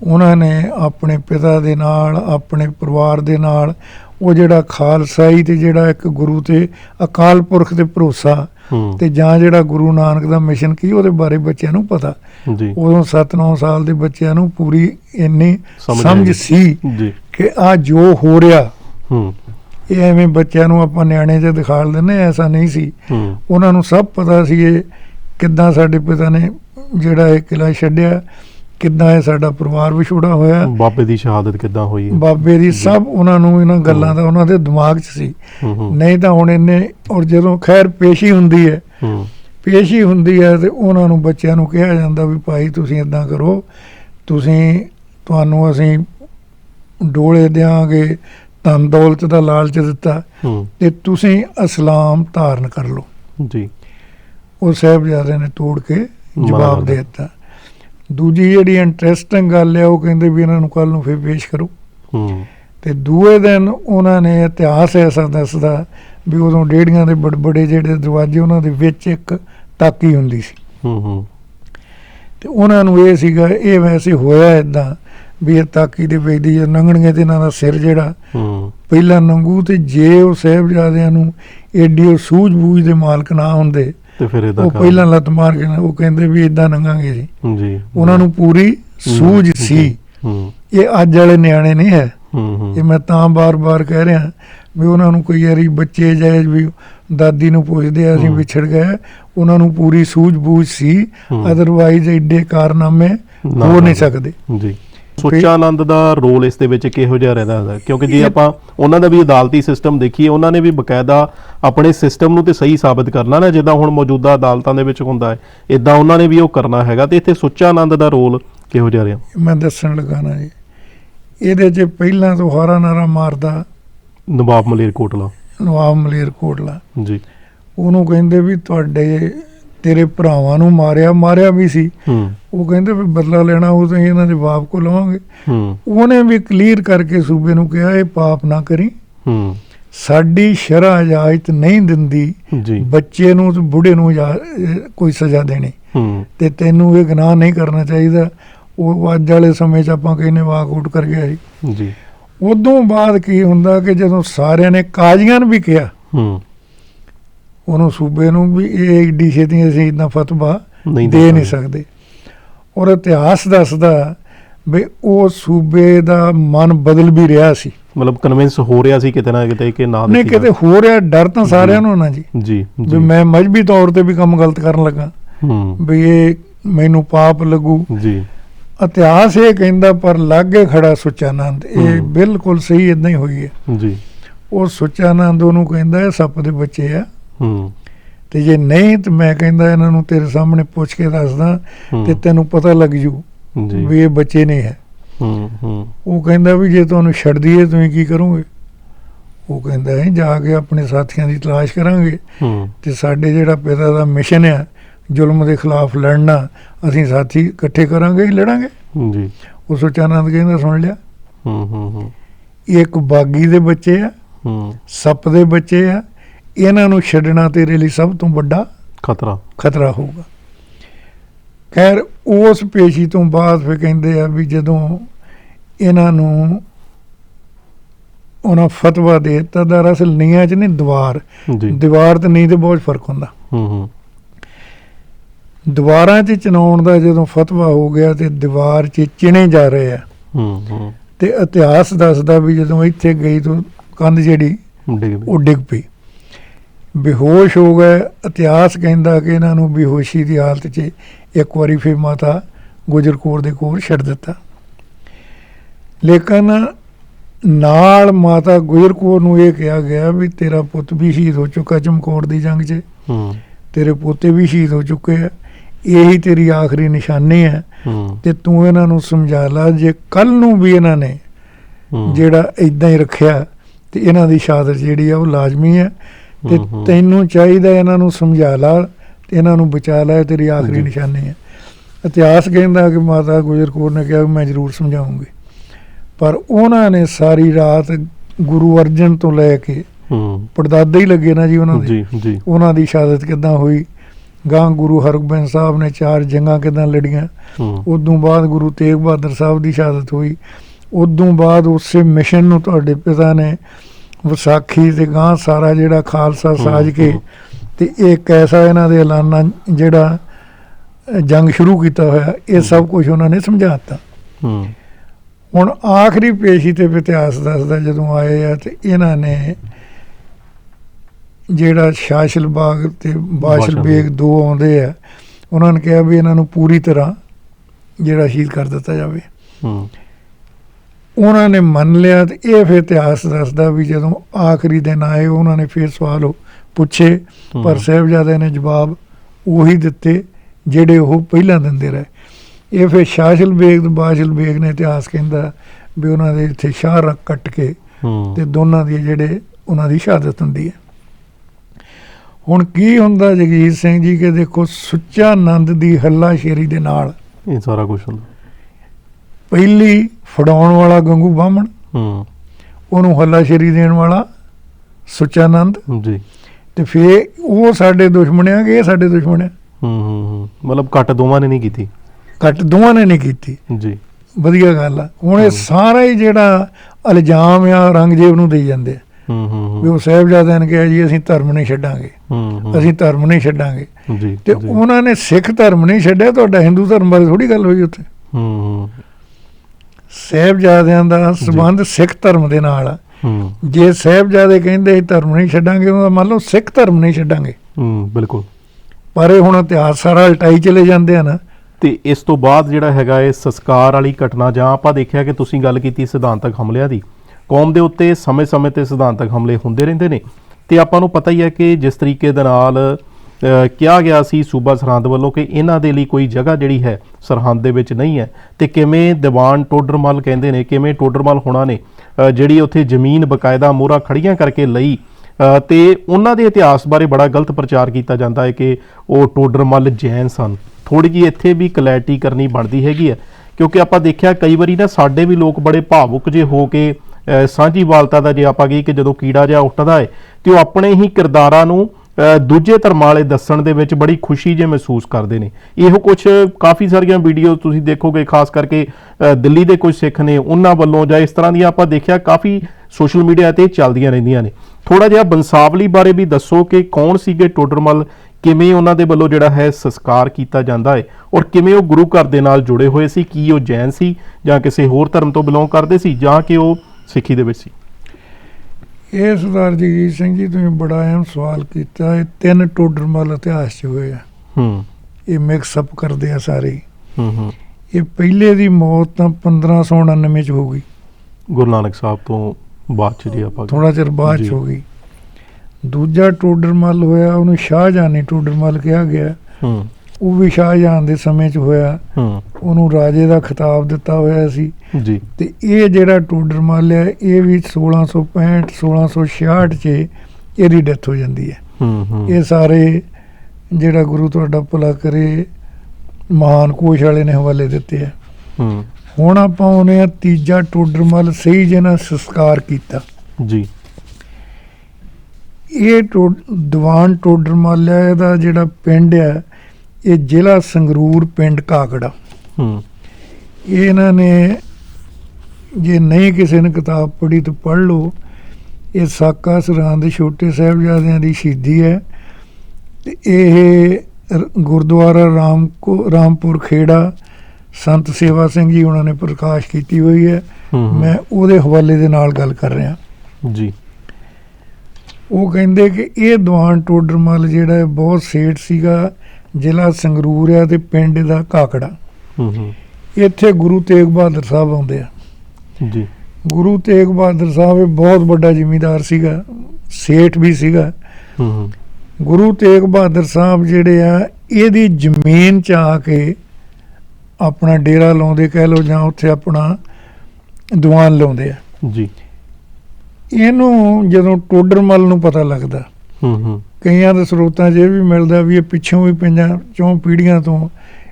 ਉਹਨਾਂ ਨੇ ਆਪਣੇ ਪਿਤਾ ਦੇ ਨਾਲ ਆਪਣੇ ਪਰਿਵਾਰ ਦੇ ਨਾਲ ਉਹ ਜਿਹੜਾ ਖਾਲਸਾਈ ਤੇ ਜਿਹੜਾ ਇੱਕ ਗੁਰੂ ਤੇ ਅਕਾਲ ਪੁਰਖ ਤੇ ਭਰੋਸਾ ਤੇ ਜਾਂ ਜਿਹੜਾ ਗੁਰੂ ਨਾਨਕ ਦਾ ਮਿਸ਼ਨ ਕੀ ਉਹਦੇ ਬਾਰੇ ਬੱਚਿਆਂ ਨੂੰ ਪਤਾ। ਜੀ। ਉਦੋਂ 7-9 ਸਾਲ ਦੇ ਬੱਚਿਆਂ ਨੂੰ ਪੂਰੀ ਇੰਨੀ ਸਮਝ। ਸੀ ਜੀ। ਕਿ ਆ ਜੋ ਹੋ ਰਿਹਾ ਇਹ ਐਵੇਂ ਬੱਚਿਆਂ ਨੂੰ ਆਪਾਂ ਨਿਆਣੇ 'ਚ ਦਿਖਾ ਦਿੰਦੇ ਐਸਾ ਨਹੀਂ ਸੀ। ਉਹਨਾਂ ਨੂੰ ਸਭ ਪਤਾ ਸੀ ਇਹ ਕਿੱਦਾਂ ਸਾਡੇ ਪਿਤਾ ਨੇ ਜਿਹੜਾ ਇਹ ਕਿਲਾ ਛੱਡਿਆ ਕਿੱਦਾਂ ਇਹ ਸਾਡਾ ਪਰਿਵਾਰ ਵਿਛੋੜਾ ਹੋਇਆ। ਬਾਬੇ ਦੀ ਸ਼ਹਾਦਤ ਕਿੱਦਾਂ ਹੋਈ? ਹੈ ਬਾਬੇ ਦੀ ਸਭ ਉਹਨਾਂ ਨੂੰ ਇਹਨਾਂ ਗੱਲਾਂ ਦਾ ਉਹਨਾਂ ਦੇ ਦਿਮਾਗ 'ਚ ਸੀ। ਹੂੰ ਹੂੰ। ਨਹੀਂ ਤਾਂ ਹੁਣ ਇਹਨੇ ਔਰ ਜਦੋਂ ਖੈਰ ਪੇਸ਼ੀ ਹੁੰਦੀ ਹੈ ਹੂੰ। ਪੇਸ਼ੀ ਹੁੰਦੀ ਹੈ ਤੇ ਉਹਨਾਂ ਨੂੰ ਬੱਚਿਆਂ ਨੂੰ ਕਿਹਾ ਜਾਂਦਾ ਵੀ ਭਾਈ ਤੁਸੀਂ ਇਦਾਂ ਕਰੋ ਤੁਸੀਂ ਤੁਹਾਨੂੰ ਅਸੀਂ ਡੋਲੇ ਦਿਆਂਗੇ ਧਨ ਦੌਲਤ ਦਾ ਲਾਲਚ ਦਿੱਤਾ ਹੂੰ। ਤੇ ਤੁਸੀਂ ਇਸਲਾਮ ਧਾਰਨ ਕਰ ਲਓ। ਜੀ। ਉਹ ਸਾਹਿਬਜ਼ਾਦੇ ਨੇ ਤੋੜ ਕੇ ਜਵਾਬ ਦੇ ਦਿੱਤਾ। ਦੂਜੀ ਜਿਹੜੀ ਇੰਟਰਸਟਿੰਗ ਗੱਲ ਹੈ ਉਹ ਕਹਿੰਦੇ ਵੀ ਇਹਨਾਂ ਨੂੰ ਕੱਲ ਨੂੰ ਫਿਰ ਪੇਸ਼ ਕਰੋ। ਹੂੰ। ਤੇ ਦੂਏ ਦਿਨ ਉਹਨਾਂ ਨੇ ਇਤਿਹਾਸ ਐਸਾ ਦੱਸਦਾ ਵੀ ਉਦੋਂ ਡੇੜੀਆਂ ਦੇ ਬੜੇ ਬੜੇ ਜਿਹੜੇ ਦਰਵਾਜ਼ੇ ਉਹਨਾਂ ਦੇ ਵਿੱਚ ਇੱਕ ਤਾਕੀ ਹੁੰਦੀ ਸੀ। ਹੂੰ ਹੂੰ। ਤੇ ਉਹਨਾਂ ਨੂੰ ਇਹ ਸੀਗਾ ਇਹ ਵੈਸੇ ਹੋਇਆ ਇਦਾਂ ਵੀ ਇਹ ਤਾਕੀ ਦੇ ਵਿੱਚ ਦੀ ਜੇ ਲੰਘਣਗੇ ਤੇ ਇਹਨਾਂ ਦਾ ਸਿਰ ਜਿਹੜਾ ਹੂੰ। ਪਹਿਲਾਂ ਨੰਗੂ ਤੇ ਜੇ ਉਹ ਸਾਹਿਬਜ਼ਾਦਿਆਂ ਨੂੰ ਏਡੀ ਉਹ ਸੂਝ-ਬੂਝ ਦੇ ਮਾਲਕ ਨਾ ਹੁੰਦੇ ਤੇ ਫਿਰ ਇਹਦਾ ਉਹ ਪਹਿਲਾਂ ਲੱਤ ਮਾਰ ਕੇ ਨਾ ਉਹ ਕਹਿੰਦੇ ਵੀ ਇਦਾਂ ਲੰਘਾਂਗੇ ਜੀ। ਜੀ। ਉਹਨਾਂ ਨੂੰ ਪੂਰੀ ਸੂਝ ਸੀ। ਹੂੰ। ਇਹ ਅੱਜ ਵਾਲੇ ਨਿਆਣੇ ਨਹੀਂ ਹੈ। ਹੂੰ ਹੂੰ। ਇਹ ਮੈਂ ਤਾਂ ਬਾਰ-ਬਾਰ ਕਹਿ ਰਿਹਾ ਵੀ ਉਹਨਾਂ ਨੂੰ ਕੋਈ ਵਾਰੀ ਬੱਚੇ ਜਾਇਜ਼ ਵੀ ਦਾਦੀ ਨੂੰ ਪੁੱਛਦੇ ਆ ਅਸੀਂ। ਵਿਛੜ ਗਏ। ਉਹਨਾਂ ਨੂੰ ਪੂਰੀ ਸੂਝ-ਬੂਝ ਸੀ। ਅਦਰਵਾਈਜ਼ ਐਡੇ ਕਾਰਨਾਮੇ ਹੋ ਨਹੀਂ। ਸਕਦੇ। ਜੀ। ਸੁੱਚਾ ਆਨੰਦ ਦਾ ਰੋਲ ਇਸ ਦੇ ਵਿੱਚ ਕਿਹੋ ਜਿਹਾ ਰਹਿੰਦਾ ਹੈ? ਕਿਉਂਕਿ ਜੇ ਆਪਾਂ ਉਹਨਾਂ ਦਾ ਵੀ ਅਦਾਲਤੀ ਸਿਸਟਮ ਦੇਖੀਏ ਉਹਨਾਂ ਨੇ ਵੀ ਬਕਾਇਦਾ ਆਪਣੇ ਸਿਸਟਮ ਨੂੰ ਤੇ ਸਹੀ ਸਾਬਤ ਕਰਨਾ ਨਾ ਜਿੱਦਾਂ ਹੁਣ ਮੌਜੂਦਾ ਅਦਾਲਤਾਂ ਦੇ ਵਿੱਚ ਹੁੰਦਾ ਹੈ। ਇਦਾਂ ਉਹਨਾਂ ਨੇ ਵੀ ਉਹ ਕਰਨਾ ਹੈਗਾ ਤੇ ਇੱਥੇ ਸੁੱਚਾ ਆਨੰਦ ਦਾ ਰੋਲ ਕਿਹੋ ਜਿਹਾ ਰਿਹਾ? ਮੈਂ ਦੱਸਣ ਲੱਗਾ ਨਾ ਜੀ। ਇਹਦੇ 'ਚ ਪਹਿਲਾਂ ਤੋਂ ਹਾਰਾ ਨਾਰਾ ਮਾਰਦਾ ਨਵਾਬ ਮਲੇਰਕੋਟਲਾ। ਨਵਾਬ ਮਲੇਰਕੋਟਲਾ। ਜੀ। ਉਹਨੂੰ ਕਹਿੰਦੇ ਵੀ ਤੁਹਾਡੇ ਤੇਰੇ ਭਰਾਵਾਂ ਨੂੰ ਮਾਰਿਆ ਮਾਰਿਆ ਵੀ ਸੀ। ਹੂੰ। ਉਹ ਕਹਿੰਦੇ ਵੀ ਬਦਲਾ ਲੈਣਾ ਉਹ ਤਾਂ ਇਹਨਾਂ ਦੇ ਬਾਪ ਕੋ ਲਵਾਂਗੇ। ਹੂੰ। ਉਹਨੇ ਵੀ ਕਲੀਅਰ ਕਰਕੇ ਸੂਬੇ ਨੂੰ ਕਿਹਾ ਇਹ ਪਾਪ ਨਾ ਕਰੀ। ਹੂੰ। ਸਾਡੀ ਸ਼ਰ੍ਹਾ ਇਜਾਜ਼ਤ ਨਹੀਂ ਦਿੰਦੀ। ਬੱਚੇ ਨੂੰ ਤੇ ਬੁੱਢੇ ਨੂੰ ਕੋਈ ਸਜ਼ਾ ਦੇਣੀ। ਹੂੰ। ਤੇ ਤੈਨੂੰ ਇਹ ਗੁਨਾਹ ਨਹੀਂ ਕਰਨਾ ਚਾਹੀਦਾ। ਉਹ ਅੱਜ ਵਾਲੇ ਸਮੇਂ 'ਚ ਆਪਾਂ ਕਹਿੰਦੇ ਵਾਕਆਊਟ ਕਰ ਗਿਆ ਸੀ। ਜੀ। ਉਦੋਂ ਬਾਅਦ ਕੀ ਹੁੰਦਾ ਕਿ ਜਦੋਂ ਸਾਰਿਆਂ ਨੇ ਕਾਜ਼ੀਆਂ ਨੂੰ ਵੀ ਕਿਹਾ ਹੂੰ। ਉਹਨੂੰ ਸੂਬੇ ਨੂੰ ਵੀ ਇਹ ਏਡੀ ਛੇਤੀ ਅਸੀਂ ਇਦਾਂ ਫਤਵਾ ਦੇ ਨਹੀਂ ਸਕਦੇ। ਔਰ ਇਤਿਹਾਸ ਦੱਸਦਾ ਵੀ ਉਹ ਸੂਬੇ ਦਾ ਮਨ ਬਦਲ ਵੀ ਰਿਹਾ ਸੀ। ਮਤਲਬ ਕਨਵਿੰਸ ਹੋ ਰਿਹਾ ਸੀ ਕਿਤੇ ਨਾ ਕਿਤੇ ਕਿ ਨਾ ਨਹੀਂ ਕਿਤੇ ਹੋ ਰਿਹਾ ਡਰ ਤਾਂ ਸਾਰਿਆਂ ਨੂੰ ਨਾ ਜੀ। ਜੀ ਵੀ ਮੈਂ ਮਜਬੀ ਤੌਰ ਤੇ ਵੀ ਕੰਮ ਗਲਤ ਕਰਨ ਲੱਗਾ। ਹੂੰ। ਵੀ ਇਹ ਮੈਨੂੰ ਪਾਪ ਲੱਗੂ। ਜੀ। ਇਤਿਹਾਸ ਇਹ ਕਹਿੰਦਾ ਪਰ ਲਾਗੇ ਖੜਾ ਸੁਚਾਨੰਦ ਇਹ। ਬਿਲਕੁਲ ਸਹੀ ਇਦਾਂ ਹੀ ਹੋਈ ਹੈ। ਜੀ। ਉਹ ਸੁਚਾਨੰਦ ਉਹਨੂੰ ਕਹਿੰਦਾ ਇਹ ਸੱਪ ਦੇ ਬੱਚੇ ਆ। ਹੂੰ। ਤੇ ਜੇ ਨਹੀਂ ਤੇ ਮੈਂ ਕਹਿੰਦਾ ਇਹਨਾਂ ਨੂੰ ਤੇਰੇ ਸਾਹਮਣੇ ਪੁੱਛ ਕੇ ਦੱਸਦਾ ਹੂੰ, ਤੇ ਤੈਨੂੰ ਪਤਾ ਲੱਗ ਜੂ ਜੀ। ਵੀ ਇਹ ਬੱਚੇ ਨਹੀਂ ਹੈ। ਹੂੰ ਹੂੰ। ਉਹ ਕਹਿੰਦਾ ਵੀ ਜੇ ਤੁਹਾਨੂੰ ਛੱਡ ਦਈਏ ਤੁਸੀਂ ਕੀ ਕਰੋਗੇ? ਉਹ ਕਹਿੰਦਾ ਹੈ ਜਾ ਕੇ ਆਪਣੇ ਸਾਥੀਆਂ ਦੀ ਤਲਾਸ਼ ਕਰਾਂਗੇ। ਹੂੰ। ਤੇ ਸਾਡੇ ਜਿਹੜਾ ਪਿਤਾ ਦਾ ਮਿਸ਼ਨ ਆ ਜ਼ੁਲਮ ਦੇ ਖਿਲਾਫ ਲੜਨਾ ਅਸੀਂ ਸਾਥੀ ਇਕੱਠੇ ਕਰਾਂਗੇ ਹੀ ਲੜਾਂਗੇ? ਜੀ। ਉਹ ਸੁਚਾਨੰਦ ਕਹਿੰਦਾ ਸੁਣ ਲਿਆ। ਹੂੰ ਹੂੰ ਹੂੰ। ਇੱਕ ਬਾਗੀ ਦੇ ਬੱਚੇ ਆ ਹੂੰ। ਸੱਪ ਦੇ ਬੱਚੇ ਆ ਇਹਨਾਂ ਨੂੰ ਛੱਡਣਾ ਤੇਰੇ ਲਈ ਸਭ ਤੋਂ ਵੱਡਾ ਖਤਰਾ। ਖਤਰਾ ਹੋਊਗਾ। ਖੈਰ ਉਸ ਪੇਸ਼ੀ ਤੋਂ ਬਾਅਦ ਫਿਰ ਕਹਿੰਦੇ ਆ ਵੀ ਜਦੋਂ ਇਹਨਾਂ ਨੂੰ ਉਹਨਾਂ ਫਤਵਾ ਦੇ ਦਿੱਤਾ ਦਰਅਸਲ ਨੀਆਂ 'ਚ ਨਹੀਂ ਦੀਵਾਰ। ਦੀਵਾਰ ਤੇ ਨੀਂਹ ਤੇ ਬਹੁਤ ਫ਼ਰਕ ਹੁੰਦਾ। ਹੂੰ ਹੂੰ। ਦੀਵਾਰਾਂ 'ਚ ਚਨਾਉਣ ਦਾ ਜਦੋਂ ਫਤਵਾ ਹੋ ਗਿਆ ਤੇ ਦੀਵਾਰ 'ਚ ਚਿਣੇ ਜਾ ਰਹੇ ਆ। ਹੂੰ ਹੂੰ। ਤੇ ਇਤਿਹਾਸ ਦੱਸਦਾ ਵੀ ਜਦੋਂ ਇੱਥੇ ਗਈ ਤੋਂ ਕੰਧ ਜਿਹੜੀ ਉਹ ਡਿੱਗ ਪਈ। ਬੇਹੋਸ਼ ਹੋ ਗਏ ਇਤਿਹਾਸ ਕਹਿੰਦਾ ਕਿ ਇਹਨਾਂ ਨੂੰ ਬੇਹੋਸ਼ੀ ਦੀ ਹਾਲਤ 'ਚ ਇੱਕ ਵਾਰੀ ਫਿਰ ਮਾਤਾ ਗੁਜਰ ਕੌਰ ਦੇ ਕੋਲ ਛੱਡ ਦਿੱਤਾ। ਲੇਕਿਨ ਨਾਲ ਮਾਤਾ ਗੁਜਰ ਕੌਰ ਨੂੰ ਇਹ ਕਿਹਾ ਗਿਆ ਵੀ ਤੇਰਾ ਪੁੱਤ ਵੀ ਸ਼ਹੀਦ ਹੋ ਚੁੱਕਾ ਚਮਕੌਰ ਦੀ ਜੰਗ 'ਚ। ਹੂੰ। ਤੇਰੇ ਪੋਤੇ ਵੀ ਸ਼ਹੀਦ ਹੋ ਚੁੱਕੇ ਆ। ਇਹੀ ਤੇਰੀ ਆਖਰੀ ਨਿਸ਼ਾਨੀ ਹੈ। ਤੇ ਤੂੰ ਇਹਨਾਂ ਨੂੰ ਸਮਝਾ ਲਾ ਜੇ ਕੱਲ ਨੂੰ ਵੀ ਇਹਨਾਂ ਨੇ ਜਿਹੜਾ ਇਦਾਂ ਹੀ ਰੱਖਿਆ ਤੇ ਇਹਨਾਂ ਦੀ ਸ਼ਹਾਦਤ ਜਿਹੜੀ ਆ ਉਹ ਲਾਜ਼ਮੀ ਹੈ। ਤੇ। ਤੈਨੂੰ ਚਾਹੀਦਾ ਇਹਨਾਂ ਨੂੰ ਸਮਝਾ ਲਾ ਤੇ ਇਹਨਾਂ ਨੂੰ ਬਚਾ ਲੈ ਤੇਰੀ ਆਖਰੀ। ਨਿਸ਼ਾਨੀ ਹੈ। ਇਤਿਹਾਸ ਕਹਿੰਦਾ ਕਿ ਮਾਤਾ ਗੁਜਰ ਕੌਰ ਨੇ ਕਿਹਾ ਮੈਂ ਜ਼ਰੂਰ ਸਮਝਾਉਂਗੀ। ਪਰ ਉਹਨਾਂ ਨੇ ਸਾਰੀ ਰਾਤ ਗੁਰੂ ਅਰਜਨ ਤੋਂ ਲੈ ਕੇ ਹੂੰ। ਪੜਦਾਦੇ ਹੀ ਲੱਗੇ ਨਾ ਜੀ ਉਹਨਾਂ ਦੇ। ਜੀ ਜੀ। ਉਹਨਾਂ ਦੀ ਸ਼ਹਾਦਤ ਕਿਦਾਂ ਹੋਈ? ਗਾਂ ਗੁਰੂ ਹਰਗੋਬਿੰਦ ਸਾਹਿਬ ਨੇ ਚਾਰ ਜੰਗਾਂ ਕਿਦਾਂ ਲੜੀਆਂ? ਹੂੰ। ਉਦੋਂ ਬਾਅਦ ਗੁਰੂ ਤੇਗ ਬਹਾਦਰ ਸਾਹਿਬ ਦੀ ਸ਼ਹਾਦਤ ਹੋਈ। ਉਦੋਂ ਬਾਅਦ ਉਸੇ ਮਿਸ਼ਨ ਨੂੰ ਤੁਹਾਡੇ ਪਿਤਾ ਨੇ ਵਿਸਾਖੀ ਤੇ ਗਾਂ ਸਾਰਾ ਜਿਹੜਾ ਖਾਲਸਾ ਸਾਜ ਕੇ। ਤੇ ਇੱਕ ਐਸਾ ਇਹਨਾਂ ਦੇ ਐਲਾਨਾ ਜਿਹੜਾ ਜੰਗ ਸ਼ੁਰੂ ਕੀਤਾ ਹੋਇਆ ਇਹ ਸਭ ਕੁਝ ਉਹਨਾਂ ਨੇ ਸਮਝਾਤਾ ਹੂੰ। ਹੁਣ ਆਖਰੀ ਪੇਸ਼ੀ ਤੇ ਇਤਿਹਾਸ ਦੱਸਦਾ ਜਦੋਂ ਆਏ ਆ ਤੇ ਇਹਨਾਂ ਨੇ ਜਿਹੜਾ ਸ਼ਾਸ਼ਲ ਬਾਗ ਤੇ ਬਾਸ਼ਲ ਬੇਗ। ਦੋ ਆਉਂਦੇ ਆ ਉਹਨਾਂ ਨੇ ਕਿਹਾ ਵੀ ਇਹਨਾਂ ਨੂੰ ਪੂਰੀ ਤਰ੍ਹਾਂ ਜਿਹੜਾ ਸ਼ਹੀਦ ਕਰ ਦਿੱਤਾ ਜਾਵੇ। ਹੂੰ। ਉਹਨਾਂ ਨੇ ਮੰਨ ਲਿਆ ਤੇ ਇਹ ਫਿਰ ਇਤਿਹਾਸ ਦੱਸਦਾ ਵੀ ਜਦੋਂ ਆਖਰੀ ਦਿਨ ਆਏ ਉਹਨਾਂ ਨੇ ਫਿਰ ਸਵਾਲ ਪੁੱਛੇ ਪਰ। ਸਾਹਿਬਜ਼ਾਦੇ ਨੇ ਜਵਾਬ ਉਹੀ ਦਿੱਤੇ ਜਿਹੜੇ ਉਹ ਪਹਿਲਾਂ ਦਿੰਦੇ ਰਹੇ। ਇਹ ਫਿਰ ਸ਼ਾਸ਼ਲ ਬੇਗ ਤੇ ਬਾਸ਼ਲ ਬੇਗ ਨੇ ਇਤਿਹਾਸ ਕਹਿੰਦਾ ਵੀ ਉਹਨਾਂ ਦੇ ਇੱਥੇ ਸ਼ਾਹ ਰੱਖ ਕੱਟ ਕੇ ਤੇ ਦੋਨਾਂ ਦੀ ਜਿਹੜੇ ਉਹਨਾਂ ਦੀ ਸ਼ਹਾਦਤ ਹੁੰਦੀ ਹੈ। ਹੁਣ ਕੀ ਹੁੰਦਾ ਜਗੀਰ ਸਿੰਘ ਜੀ ਕਿ ਦੇਖੋ ਸੁੱਚਾ ਆਨੰਦ ਦੀ ਹੱਲਾ ਸ਼ੇਰੀ ਦੇ ਨਾਲ ਇਹ ਸਾਰਾ ਕੁਝ ਹੁੰਦਾ। ਪਹਿਲੀ ਫੜਾਉਣ ਵਾਲਾ ਗੰਗੂ ਬਾਹਮਣ ਹੂੰ। ਉਹਨੂੰ ਹੱਲਾ ਸ਼ੇਰੀ ਦੇਣ ਵਾਲਾ ਸੁੱਚਾ ਆਨੰਦ ਜੀ। ਤੇ ਫੇਰ ਉਹ ਸਾਡੇ ਦੁਸ਼ਮਣ ਆ ਕਿ ਇਹ ਸਾਡੇ ਦੁਸ਼ਮਣ ਆ? ਹੂੰ ਹੂੰ ਹੂੰ। ਮਤਲਬ ਕੱਟ ਦੋਵਾਂ ਨੇ ਨਹੀਂ ਕੀਤੀ? ਘੱਟ ਦੋਵਾਂ ਨੇ ਨਹੀਂ ਕੀਤੀ। ਜੀ। ਵਧੀਆ ਗੱਲ ਆ। ਹੁਣ ਇਹ। ਸਾਰਾ ਹੀ ਜਿਹੜਾ ਇਲਜ਼ਾਮ ਆ ਰੰਗਜੇਬ ਨੂੰ ਦੇਈ ਜਾਂਦੇ ਆ। ਹੂੰ ਹੂੰ ਵੀ ਉਹ ਸਾਹਿਬਜ਼ਾਦਿਆਂ ਨੇ ਕਿਹਾ ਜੀ ਅਸੀਂ ਧਰਮ ਨਹੀਂ ਛੱਡਾਂਗੇ। ਅਸੀਂ ਧਰਮ ਨਹੀਂ ਛੱਡਾਂਗੇ। ਜੀ ਤੇ। ਉਹਨਾਂ ਨੇ ਸਿੱਖ ਧਰਮ ਨਹੀਂ ਛੱਡਿਆ ਤੁਹਾਡਾ ਹਿੰਦੂ ਧਰਮ ਬਾਰੇ ਥੋੜੀ ਗੱਲ ਹੋਈ ਉੱਥੇ। ਹੂੰ ਹੂੰ। ਸਾਹਿਬਜ਼ਾਦਿਆਂ ਦਾ ਸੰਬੰਧ ਸਿੱਖ ਧਰਮ ਦੇ ਨਾਲ ਆ। ਜੇ ਸਾਹਿਬਜ਼ਾਦੇ ਕਹਿੰਦੇ ਧਰਮ ਨਹੀਂ ਛੱਡਾਂਗੇ ਉਹਦਾ ਮੰਨ ਲਓ ਸਿੱਖ ਧਰਮ ਨਹੀਂ ਛੱਡਾਂਗੇ। ਹੂੰ ਬਿਲਕੁਲ। ਪਰ ਇਹ ਹੁਣ ਇਤਿਹਾਸ ਸਾਰਾ ਉਲਟਾਈ ਚਲੇ ਜਾਂਦੇ ਆ ਨਾ। ਤੇ ਇਸ ਤੋਂ ਬਾਅਦ ਜਿਹੜਾ ਹੈਗਾ ਇਹ ਸੰਸਕਾਰ ਵਾਲੀ ਘਟਨਾ ਜਾਂ ਆਪਾਂ ਦੇਖਿਆ ਕਿ ਤੁਸੀਂ ਗੱਲ ਕੀਤੀ ਸਿਧਾਂਤਕ ਹਮਲਿਆਂ ਦੀ ਕੌਮ ਦੇ ਉੱਤੇ ਸਮੇਂ-ਸਮੇਂ ਤੇ ਸਿਧਾਂਤਕ ਹਮਲੇ ਹੁੰਦੇ ਰਹਿੰਦੇ ਨੇ। ਤੇ ਆਪਾਂ ਨੂੰ ਪਤਾ ਹੀ ਹੈ ਕਿ ਜਿਸ ਤਰੀਕੇ ਦੇ ਨਾਲ ਕਿਹਾ ਗਿਆ ਸੀ ਸੂਬਾ ਸਰਹੰਦ ਵੱਲੋਂ ਕਿ ਇਹਨਾਂ ਦੇ ਲਈ ਕੋਈ ਜਗ੍ਹਾ ਜਿਹੜੀ ਹੈ ਸਰਹੰਦ ਦੇ ਵਿੱਚ ਨਹੀਂ ਹੈ ਤੇ ਕਿਵੇਂ ਦੀਵਾਨ ਟੋਡਰਮਲ ਕਹਿੰਦੇ ਨੇ ਕਿਵੇਂ ਟੋਡਰਮਲ ਹੋਣਾ ਨੇ ਜਿਹੜੀ ਉੱਥੇ ਜ਼ਮੀਨ ਬਕਾਇਦਾ ਮੋਹਰਾਂ ਖੜੀਆਂ ਕਰਕੇ ਲਈ ਅ, ਤੇ ਉਹਨਾਂ ਦੇ ਇਤਿਹਾਸ ਬਾਰੇ ਬੜਾ ਗਲਤ ਪ੍ਰਚਾਰ ਕੀਤਾ ਜਾਂਦਾ ਹੈ ਕਿ ਉਹ ਟੋਡਰਮਲ ਜੈਨ ਸਨ। ਥੋੜੀ ਜੀ ਇੱਥੇ ਵੀ ਕਲੈਰਿਟੀ ਕਰਨੀ ਬਣਦੀ ਹੈਗੀ ਹੈ ਕਿਉਂਕਿ ਆਪਾਂ ਦੇਖਿਆ ਕਈ ਵਾਰੀ ਨਾ ਸਾਡੇ ਵੀ ਲੋਕ ਬੜੇ ਭਾਵੁਕ ਜੇ ਹੋ ਕੇ ਅ, ਸਾਂਝੀਵਾਲਤਾ ਦਾ ਜੇ ਆਪਾਂ ਕਹੀਏ ਕਿ ਜਦੋਂ ਕੀੜਾ ਜਿਹਾ ਉੱਠਦਾ ਹੈ ਤੇ ਉਹ ਆਪਣੇ ਹੀ ਕਿਰਦਾਰਾਂ ਨੂੰ ਦੂਜੇ ਧਰਮਾਂ ਵਾਲੇ ਦੱਸਣ ਦੇ ਵਿੱਚ ਬੜੀ ਖੁਸ਼ੀ ਜੇ ਮਹਿਸੂਸ ਕਰਦੇ ਨੇ। ਇਹੋ ਕੁਝ ਕਾਫੀ ਸਾਰੀਆਂ ਵੀਡੀਓ ਤੁਸੀਂ ਦੇਖੋਗੇ, ਖਾਸ ਕਰਕੇ ਦਿੱਲੀ ਦੇ ਕੁਝ ਸਿੱਖ ਨੇ, ਉਹਨਾਂ ਵੱਲੋਂ ਜਾਂ ਇਸ ਤਰ੍ਹਾਂ ਦੀਆਂ ਆਪਾਂ ਦੇਖਿਆ ਕਾਫੀ ਸੋਸ਼ਲ ਮੀਡੀਆ ਤੇ ਚੱਲਦੀਆਂ ਰਹਿੰਦੀਆਂ ਨੇ। ਥੋੜਾ ਜਿਹਾ ਬੰਸਾਵਲੀ ਬਾਰੇ ਵੀ ਦੱਸੋ ਕਿ ਕੌਣ ਸੀਗੇ ਟੋਡਰਮਲ, ਕਿਵੇਂ ਉਹਨਾਂ ਦੇ ਵੱਲੋਂ ਜਿਹੜਾ ਹੈ ਸੰਸਕਾਰ ਕੀਤਾ ਜਾਂਦਾ ਹੈ ਔਰ ਕਿਵੇਂ ਉਹ ਗੁਰੂ ਘਰ ਦੇ ਨਾਲ ਜੁੜੇ ਹੋਏ ਸੀ, ਕੀ ਉਹ ਜੈਨ ਸੀ ਜਾਂ ਕਿਸੇ ਹੋਰ ਧਰਮ ਤੋਂ ਬਿਲੋਂਗ ਕਰਦੇ ਸੀ ਜਾਂ ਕਿ ਉਹ ਸਿੱਖੀ ਦੇ ਵਿੱਚ ਸੀ? ਇਹ ਸਰਦਾਰ ਜਗਜੀਤ ਸਿੰਘ ਜੀ ਤੁਸੀਂ ਬੜਾ ਅਹਿਮ ਸਵਾਲ ਕੀਤਾ। ਇਹ ਤਿੰਨ ਟੋਡਰਮਲ ਇਤਿਹਾਸ 'ਚ ਹੋਏ ਆ। ਹੂੰ। ਇਹ ਮਿਕਸ ਅਪ ਕਰਦੇ ਆ ਸਾਰੇ। ਹੀ। ਹੂੰ। ਇਹ ਪਹਿਲੇ ਦੀ ਮੌਤ ਤਾਂ 1599 ਚ ਹੋ ਗਈ। ਗੁਰੂ ਨਾਨਕ ਸਾਹਿਬ ਤੋਂ ਬਾਅਦ ਚ ਜੀ ਆਪਾਂ ਥੋੜਾ ਚਿਰ ਬਾਅਦ। ਚ ਹੋ ਗਈ। ਦੂਜਾ ਟੋਡਰਮਲ ਹੋਇਆ ਉਹਨੂੰ ਸ਼ਾਹਜਹਾਨੀ ਟੋਡਰਮਲ ਕਿਹਾ ਗਿਆ। ਹੂੰ। ਉਹ ਵੀ ਸ਼ਾਹਜਹਾਨ ਦੇ ਸਮੇਂ ਚ ਹੋਇਆ। ਹੂੰ। ਉਹਨੂੰ ਰਾਜੇ ਦਾ ਖਿਤਾਬ ਦਿੱਤਾ ਹੋਇਆ ਸੀ। ਜੀ। ਤੇ ਇਹ ਜਿਹੜਾ ਟੋਡਰਮਲ ਹੈ ਇਹ ਵੀ 1665 1666 ਚ ਇਹਦੀ ਡੈਥ ਹੋ ਜਾਂਦੀ ਹੈ। ਹੂੰ ਹੂੰ। ਇਹ ਸਾਰੇ ਜਿਹੜਾ ਗੁਰੂ ਤੁਹਾਡਾ ਭਲਾ ਕਰੇ ਮਹਾਨ ਕੋਸ਼ ਵਾਲੇ ਨੇ ਹਵਾਲੇ ਦਿੱਤੇ ਆ। ਹੂੰ। ਹੁਣ ਆਪਾਂ ਉਹਨੇ ਆ ਤੀਜਾ ਟੋਡਰਮਲ ਸਹੀ ਜਿਹਨਾਂ ਸੰਸਕਾਰ ਕੀਤਾ। ਜੀ। ਇਹ ਦੀਵਾਨ ਟੋਡਰਮਲ ਹੈ ਇਹਦਾ ਜਿਹੜਾ ਪਿੰਡ ਹੈ ਇਹ ਜ਼ਿਲ੍ਹਾ ਸੰਗਰੂਰ ਪਿੰਡ ਕਾਕੜਾ। ਹੂੰ। ਇਹ ਇਹਨਾਂ ਨੇ ਜੇ ਨਹੀਂ ਕਿਸੇ ਨੇ ਕਿਤਾਬ ਪੜ੍ਹੀ ਤਾਂ ਪੜ੍ਹ ਲਓ। ਇਹ ਸਾਕਾ ਸਰਾਂ ਦੇ ਛੋਟੇ ਸਾਹਿਬਜ਼ਾਦਿਆਂ ਦੀ ਸ਼ਹੀਦੀ ਹੈ। ਤੇ ਇਹ ਗੁਰਦੁਆਰਾ ਰਾਮ ਕੋ ਰਾਮਪੁਰ ਖੇੜਾ ਸੰਤ ਸੇਵਾ ਸਿੰਘ ਜੀ ਉਹਨਾਂ ਨੇ ਪ੍ਰਕਾਸ਼ ਕੀਤੀ ਹੋਈ ਹੈ। ਮੈਂ ਉਹਦੇ ਹਵਾਲੇ ਦੇ ਨਾਲ ਗੱਲ ਕਰ ਰਿਹਾ। ਜੀ। ਉਹ ਕਹਿੰਦੇ ਕਿ ਇਹ ਦੀਵਾਨ ਟੋਡਰਮਲ ਜਿਹੜਾ ਬਹੁਤ ਸੇਠ ਸੀਗਾ। ਜ਼ਿਲ੍ਹਾ ਸੰਗਰੂਰ ਹੈ ਤੇ ਪਿੰਡ ਦਾ ਕਾਕੜਾ। ਹੂੰ ਹੂੰ। ਇੱਥੇ ਗੁਰੂ ਤੇਗ ਬਹਾਦਰ ਸਾਹਿਬ ਆਉਂਦੇ ਆ। ਜੀ। ਗੁਰੂ ਤੇਗ ਬਹਾਦਰ ਸਾਹਿਬ ਇਹ ਬਹੁਤ ਵੱਡਾ ਜ਼ਿਮੀਂਦਾਰ ਸੀਗਾ ਸੇਠ ਵੀ ਸੀਗਾ। ਹੂੰ ਹੂੰ। ਗੁਰੂ ਤੇਗ ਬਹਾਦਰ ਸਾਹਿਬ ਜਿਹੜੇ ਆ ਇਹਦੀ ਜ਼ਮੀਨ ਚ ਆ ਕੇ ਆਪਣਾ ਡੇਰਾ ਲਾਉਂਦੇ ਕਹਿ ਲਓ ਜਾਂ ਉੱਥੇ ਆਪਣਾ ਦੀਵਾਨ ਲਾਉਂਦੇ ਆ। ਜੀ। ਇਹਨੂੰ ਜਦੋਂ ਟੋਡਰਮਲ ਨੂੰ ਪਤਾ ਲੱਗਦਾ ਹੂੰ ਹੂੰ। ਕਈਆਂ ਦੇ ਸਰੋਤਾਂ 'ਚ ਇਹ ਵੀ ਮਿਲਦਾ ਵੀ ਇਹ ਪਿੱਛੋਂ ਵੀ ਪੰਜਾਂ ਚੋਂ ਪੀੜ੍ਹੀਆਂ ਤੋਂ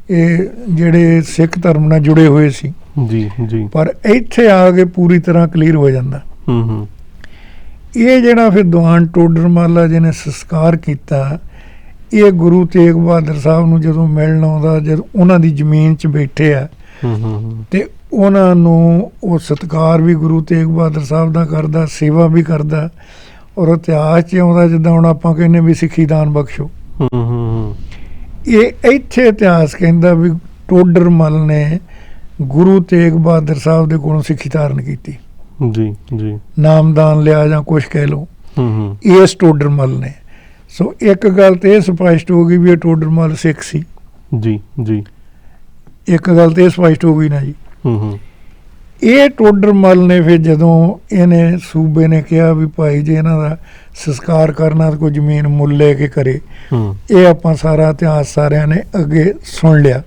ਇਹ ਜਿਹੜੇ ਸਿੱਖ ਧਰਮ ਨਾਲ ਜੁੜੇ ਹੋਏ ਸੀ। ਜੀ ਜੀ। ਪਰ ਇੱਥੇ ਆ ਕੇ ਪੂਰੀ ਤਰ੍ਹਾਂ ਕਲੀਅਰ ਹੋ ਜਾਂਦਾ। ਹੂੰ ਹੂੰ। ਇਹ ਜਿਹੜਾ ਫਿਰ ਦੀਵਾਨ ਟੋਡਰਮਾਲਾ ਜਿਹਨੇ ਸੰਸਕਾਰ ਕੀਤਾ ਇਹ ਗੁਰੂ ਤੇਗ ਬਹਾਦਰ ਸਾਹਿਬ ਨੂੰ ਜਦੋਂ ਮਿਲਣ ਆਉਂਦਾ ਜਦ ਉਹਨਾਂ ਦੀ ਜ਼ਮੀਨ 'ਚ ਬੈਠੇ ਆ ਹੂੰ ਹੂੰ, ਤੇ ਉਹਨਾਂ ਨੂੰ ਉਹ ਸਤਿਕਾਰ ਵੀ ਗੁਰੂ ਤੇਗ ਬਹਾਦਰ ਸਾਹਿਬ ਦਾ ਕਰਦਾ ਸੇਵਾ ਵੀ ਕਰਦਾ ਔਰ ਇਤਿਹਾਸ 'ਚ ਆਉਂਦਾ ਜਿੱਦਾਂ ਹੁਣ ਆਪਾਂ ਕਹਿੰਦੇ ਵੀ ਸਿੱਖੀ ਦਾਨ ਬਖਸ਼ੋ। ਹੂੰ ਹੂੰ ਇਹ ਇੱਥੇ ਇਤਿਹਾਸ ਕਹਿੰਦਾ ਵੀ ਟੋਡਰਮਲ ਨੇ ਗੁਰੂ ਤੇਗ ਬਹਾਦਰ ਸਾਹਿਬ ਦੇ ਕੋਲੋਂ ਸਿੱਖੀ ਧਾਰਨ ਕੀਤੀ। ਜੀ ਜੀ। ਨਾਮਦਾਨ ਲਿਆ ਜਾਂ ਕੁਝ ਕਹਿ ਲਓ। ਹੂੰ ਹੂੰ। ਇਸ ਟੋਡਰਮਲ ਨੇ। ਸੋ ਇੱਕ ਗੱਲ ਤੇ ਇਹ ਸਪਸ਼ਟ ਹੋ ਗਈ ਵੀ ਇਹ ਟੋਡਰਮਲ ਸਿੱਖ ਸੀ। ਜੀ ਜੀ। ਇੱਕ ਗੱਲ ਤੇ ਇਹ ਸਪਸ਼ਟ ਹੋ ਗਈ ਨਾ ਜੀ। ਹੂੰ ਹੂੰ। ਇਹ ਟੋਡਰਮਲ ਨੇ ਫਿਰ ਜਦੋਂ ਇਹਨੇ ਸੂਬੇ ਨੇ ਕਿਹਾ ਵੀ ਭਾਈ ਜੇ ਇਹਨਾਂ ਦਾ ਸੰਸਕਾਰ ਕਰਨਾ ਤਾਂ ਕੋਈ ਜ਼ਮੀਨ ਮੁੱਲ ਲੈ ਕੇ ਕਰੇ ਇਹ ਆਪਾਂ ਸਾਰਾ ਇਤਿਹਾਸ ਸਾਰਿਆਂ ਨੇ ਅੱਗੇ ਸੁਣ ਲਿਆ।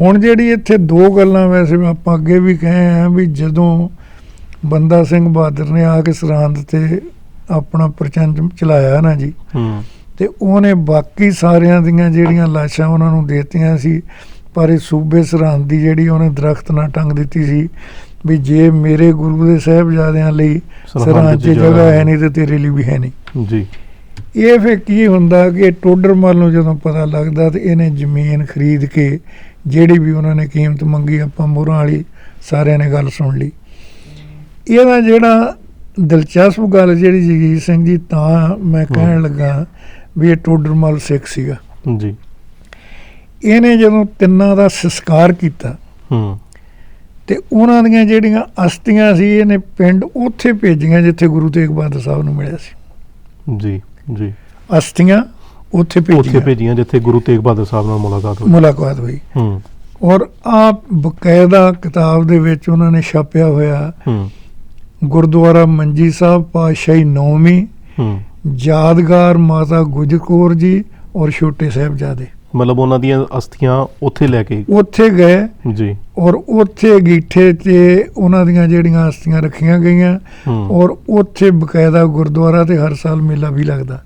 ਹੁਣ ਜਿਹੜੀ ਇੱਥੇ ਦੋ ਗੱਲਾਂ ਵੈਸੇ ਆਪਾਂ ਅੱਗੇ ਵੀ ਕਹੇ ਆ ਵੀ ਜਦੋਂ ਬੰਦਾ ਸਿੰਘ ਬਹਾਦਰ ਨੇ ਆ ਕੇ ਸਰਹੰਦ ਤੇ ਆਪਣਾ ਪ੍ਰਚੰਡ ਚਲਾਇਆ ਨਾ ਜੀ ਹੂੰ। ਤੇ ਉਹਨੇ ਬਾਕੀ ਸਾਰਿਆਂ ਦੀਆਂ ਜਿਹੜੀਆਂ ਲਾਸ਼ਾਂ ਉਹਨਾਂ ਨੂੰ ਦੇਤੀਆਂ ਸੀ ਪਰ ਇਹ ਸੂਬੇ ਸਰਹੰਦ ਦੀ ਜਿਹੜੀ ਉਹਨੇ ਦਰਖਤ ਨਾਲ ਟੰਗ ਦਿੱਤੀ ਸੀ ਵੀ ਜੇ ਮੇਰੇ ਗੁਰੂ ਦੇ ਸਾਹਿਬਜ਼ਾਦਿਆਂ ਲਈ ਸਰਹੰਦ 'ਚ ਜਗ੍ਹਾ ਹੈ ਨਹੀਂ ਤੇ ਤੇਰੇ ਲਈ ਵੀ ਹੈ ਨਹੀਂ। ਜੀ। ਇਹ ਫਿਰ ਕੀ ਹੁੰਦਾ ਕਿ ਟੋਡਰਮਲ ਨੂੰ ਜਦੋਂ ਪਤਾ ਲੱਗਦਾ ਤੇ ਇਹਨੇ ਜ਼ਮੀਨ ਖਰੀਦ ਕੇ ਜਿਹੜੀ ਵੀ ਉਹਨਾਂ ਨੇ ਕੀਮਤ ਮੰਗੀ ਆਪਾਂ ਮੋਹਰਾਂ ਵਾਲੀ ਸਾਰਿਆਂ ਨੇ ਗੱਲ ਸੁਣ ਲਈ। ਇਹਦਾ ਜਿਹੜਾ ਦਿਲਚਸਪ ਗੱਲ ਜਿਹੜੀ ਜਗਜੀਤ ਸਿੰਘ ਜੀ ਤਾਂ ਮੈਂ ਕਹਿਣ ਲੱਗਾ ਵੀ ਇਹ ਟੋਡਰਮਲ ਸਿੱਖ ਸੀਗਾ। ਜੀ। ਇਹਨੇ ਜਦੋਂ ਤਿੰਨਾਂ ਦਾ ਸੰਸਕਾਰ ਕੀਤਾ ਹੂੰ। ਤੇ ਉਹਨਾਂ ਦੀਆਂ ਜਿਹੜੀਆਂ ਅਸਥੀਆਂ ਸੀ ਇਹਨੇ ਪਿੰਡ ਉੱਥੇ ਭੇਜੀਆਂ ਜਿੱਥੇ ਗੁਰੂ ਤੇਗ ਬਹਾਦਰ ਸਾਹਿਬ ਨੂੰ ਮਿਲਿਆ ਸੀ। ਜੀ ਜੀ। ਅਸਥੀਆਂ ਉੱਥੇ ਉੱਥੇ ਭੇਜੀਆਂ। ਭੇਜੀਆਂ ਜਿੱਥੇ ਗੁਰੂ ਤੇਗ ਬਹਾਦਰ ਸਾਹਿਬ ਨਾਲ ਮੁਲਾਕਾਤ ਹੋਈ। ਮੁਲਾਕਾਤ ਹੋਈ। ਹੂੰ। ਔਰ ਆ ਬਕਾਇਦਾ ਕਿਤਾਬ ਦੇ ਵਿੱਚ ਉਹਨਾਂ ਨੇ ਛਾਪਿਆ ਹੋਇਆ ਹੂੰ। ਗੁਰਦੁਆਰਾ ਮੰਜੀ ਸਾਹਿਬ ਪਾਤਸ਼ਾਹੀ ਨੌਵੀਂ ਹੂੰ। ਯਾਦਗਾਰ ਮਾਤਾ ਗੁਜਰ ਕੌਰ ਜੀ ਔਰ ਛੋਟੇ ਸਾਹਿਬਜ਼ਾਦੇ। ਮਤਲਬ ਉਹਨਾਂ ਦੀਆਂ ਅਸਥੀਆਂ ਉੱਥੇ ਲੈ ਕੇ ਉੱਥੇ ਗਏ ਜੀ। ਔਰ ਉੱਥੇ ਗੀਠੇ ਤੇ ਉਹਨਾਂ ਦੀਆਂ ਜਿਹੜੀਆਂ ਅਸਥੀਆਂ ਰੱਖੀਆਂ ਗਈਆਂ ਔਰ ਉੱਥੇ ਬਕਾਇਦਾ ਗੁਰਦੁਆਰਾ ਤੇ ਹਰ ਸਾਲ ਮੇਲਾ ਵੀ ਲੱਗਦਾ।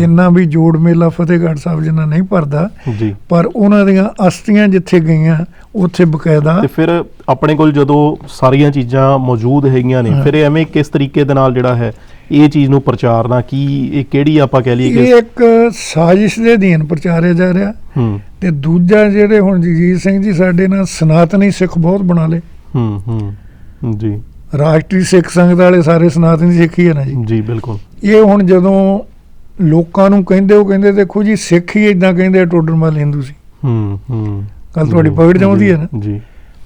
ਇੰਨਾ ਵੀ ਜੋੜ ਮੇਲਾ ਫਤਿਹਗੜ੍ਹ ਸਾਹਿਬ ਜਿੰਨਾ ਨਹੀਂ ਭਰਦਾ। ਜੀ। ਪਰ ਉਹਨਾਂ ਦੀਆਂ ਅਸਥੀਆਂ ਜਿੱਥੇ ਗਈਆਂ ਉੱਥੇ ਬਕਾਇਦਾ ਤੇ ਫਿਰ ਆਪਣੇ ਕੋਲ ਜਦੋਂ ਸਾਰੀਆਂ ਚੀਜ਼ਾਂ ਮੌਜੂਦ ਹੈਗੀਆਂ ਨੇ। ਫਿਰ ਐਵੇਂ ਕਿਸ ਤਰੀਕੇ ਦੇ ਨਾਲ ਜਿਹੜਾ ਹੈ ਇਹ ਚੀਜ਼ ਨੂੰ ਪ੍ਰਚਾਰਨਾ ਕੀ ਇਹ ਕਿਹੜੀ ਆਪਾਂ ਕਹਿ ਲਈਏ ਇਹ ਕਿ ਇੱਕ ਸਾਜ਼ਿਸ਼ ਦੇ ਅਧੀਨ ਪ੍ਰਚਾਰਿਆ ਜਾ ਰਿਹਾ। ਹੂੰ। ਤੇ ਦੂਜਾ ਜਿਹੜੇ ਹੁਣ ਜਗਜੀਤ ਸਿੰਘ ਜੀ ਸਾਡੇ ਨਾਲ ਸਨਾਤਨੀ ਸਿੱਖ ਬਹੁਤ ਬਣਾ ਲਏ। ਹੂੰ ਹੂੰ। ਜੀ। ਰਾਸ਼ਟਰੀ ਸਿੱਖ ਸੰਗਤ ਵਾਲੇ ਸਾਰੇ ਸਨਾਤਨੀ ਸਿੱਖ ਹੀ ਨਾ ਜੀ। ਜੀ ਬਿਲਕੁਲ। ਇਹ ਹੁਣ ਜਦੋਂ ਲੋਕਾਂ ਨੂੰ ਕਹਿੰਦੇ ਉਹ ਕਹਿੰਦੇ ਦੇਖੋ ਜੀ ਸਿੱਖ ਹੀ ਇਦਾਂ ਕਹਿੰਦੇ ਆ ਟੋਡਰਮਲ ਹਿੰਦੂ ਸੀ। ਹੂੰ ਹੂੰ। ਗੱਲ ਤੁਹਾਡੀ ਪਕੜ ਜਾਂਦੀ ਜੀ, ਹੈ ਨਾ। ਜੀ।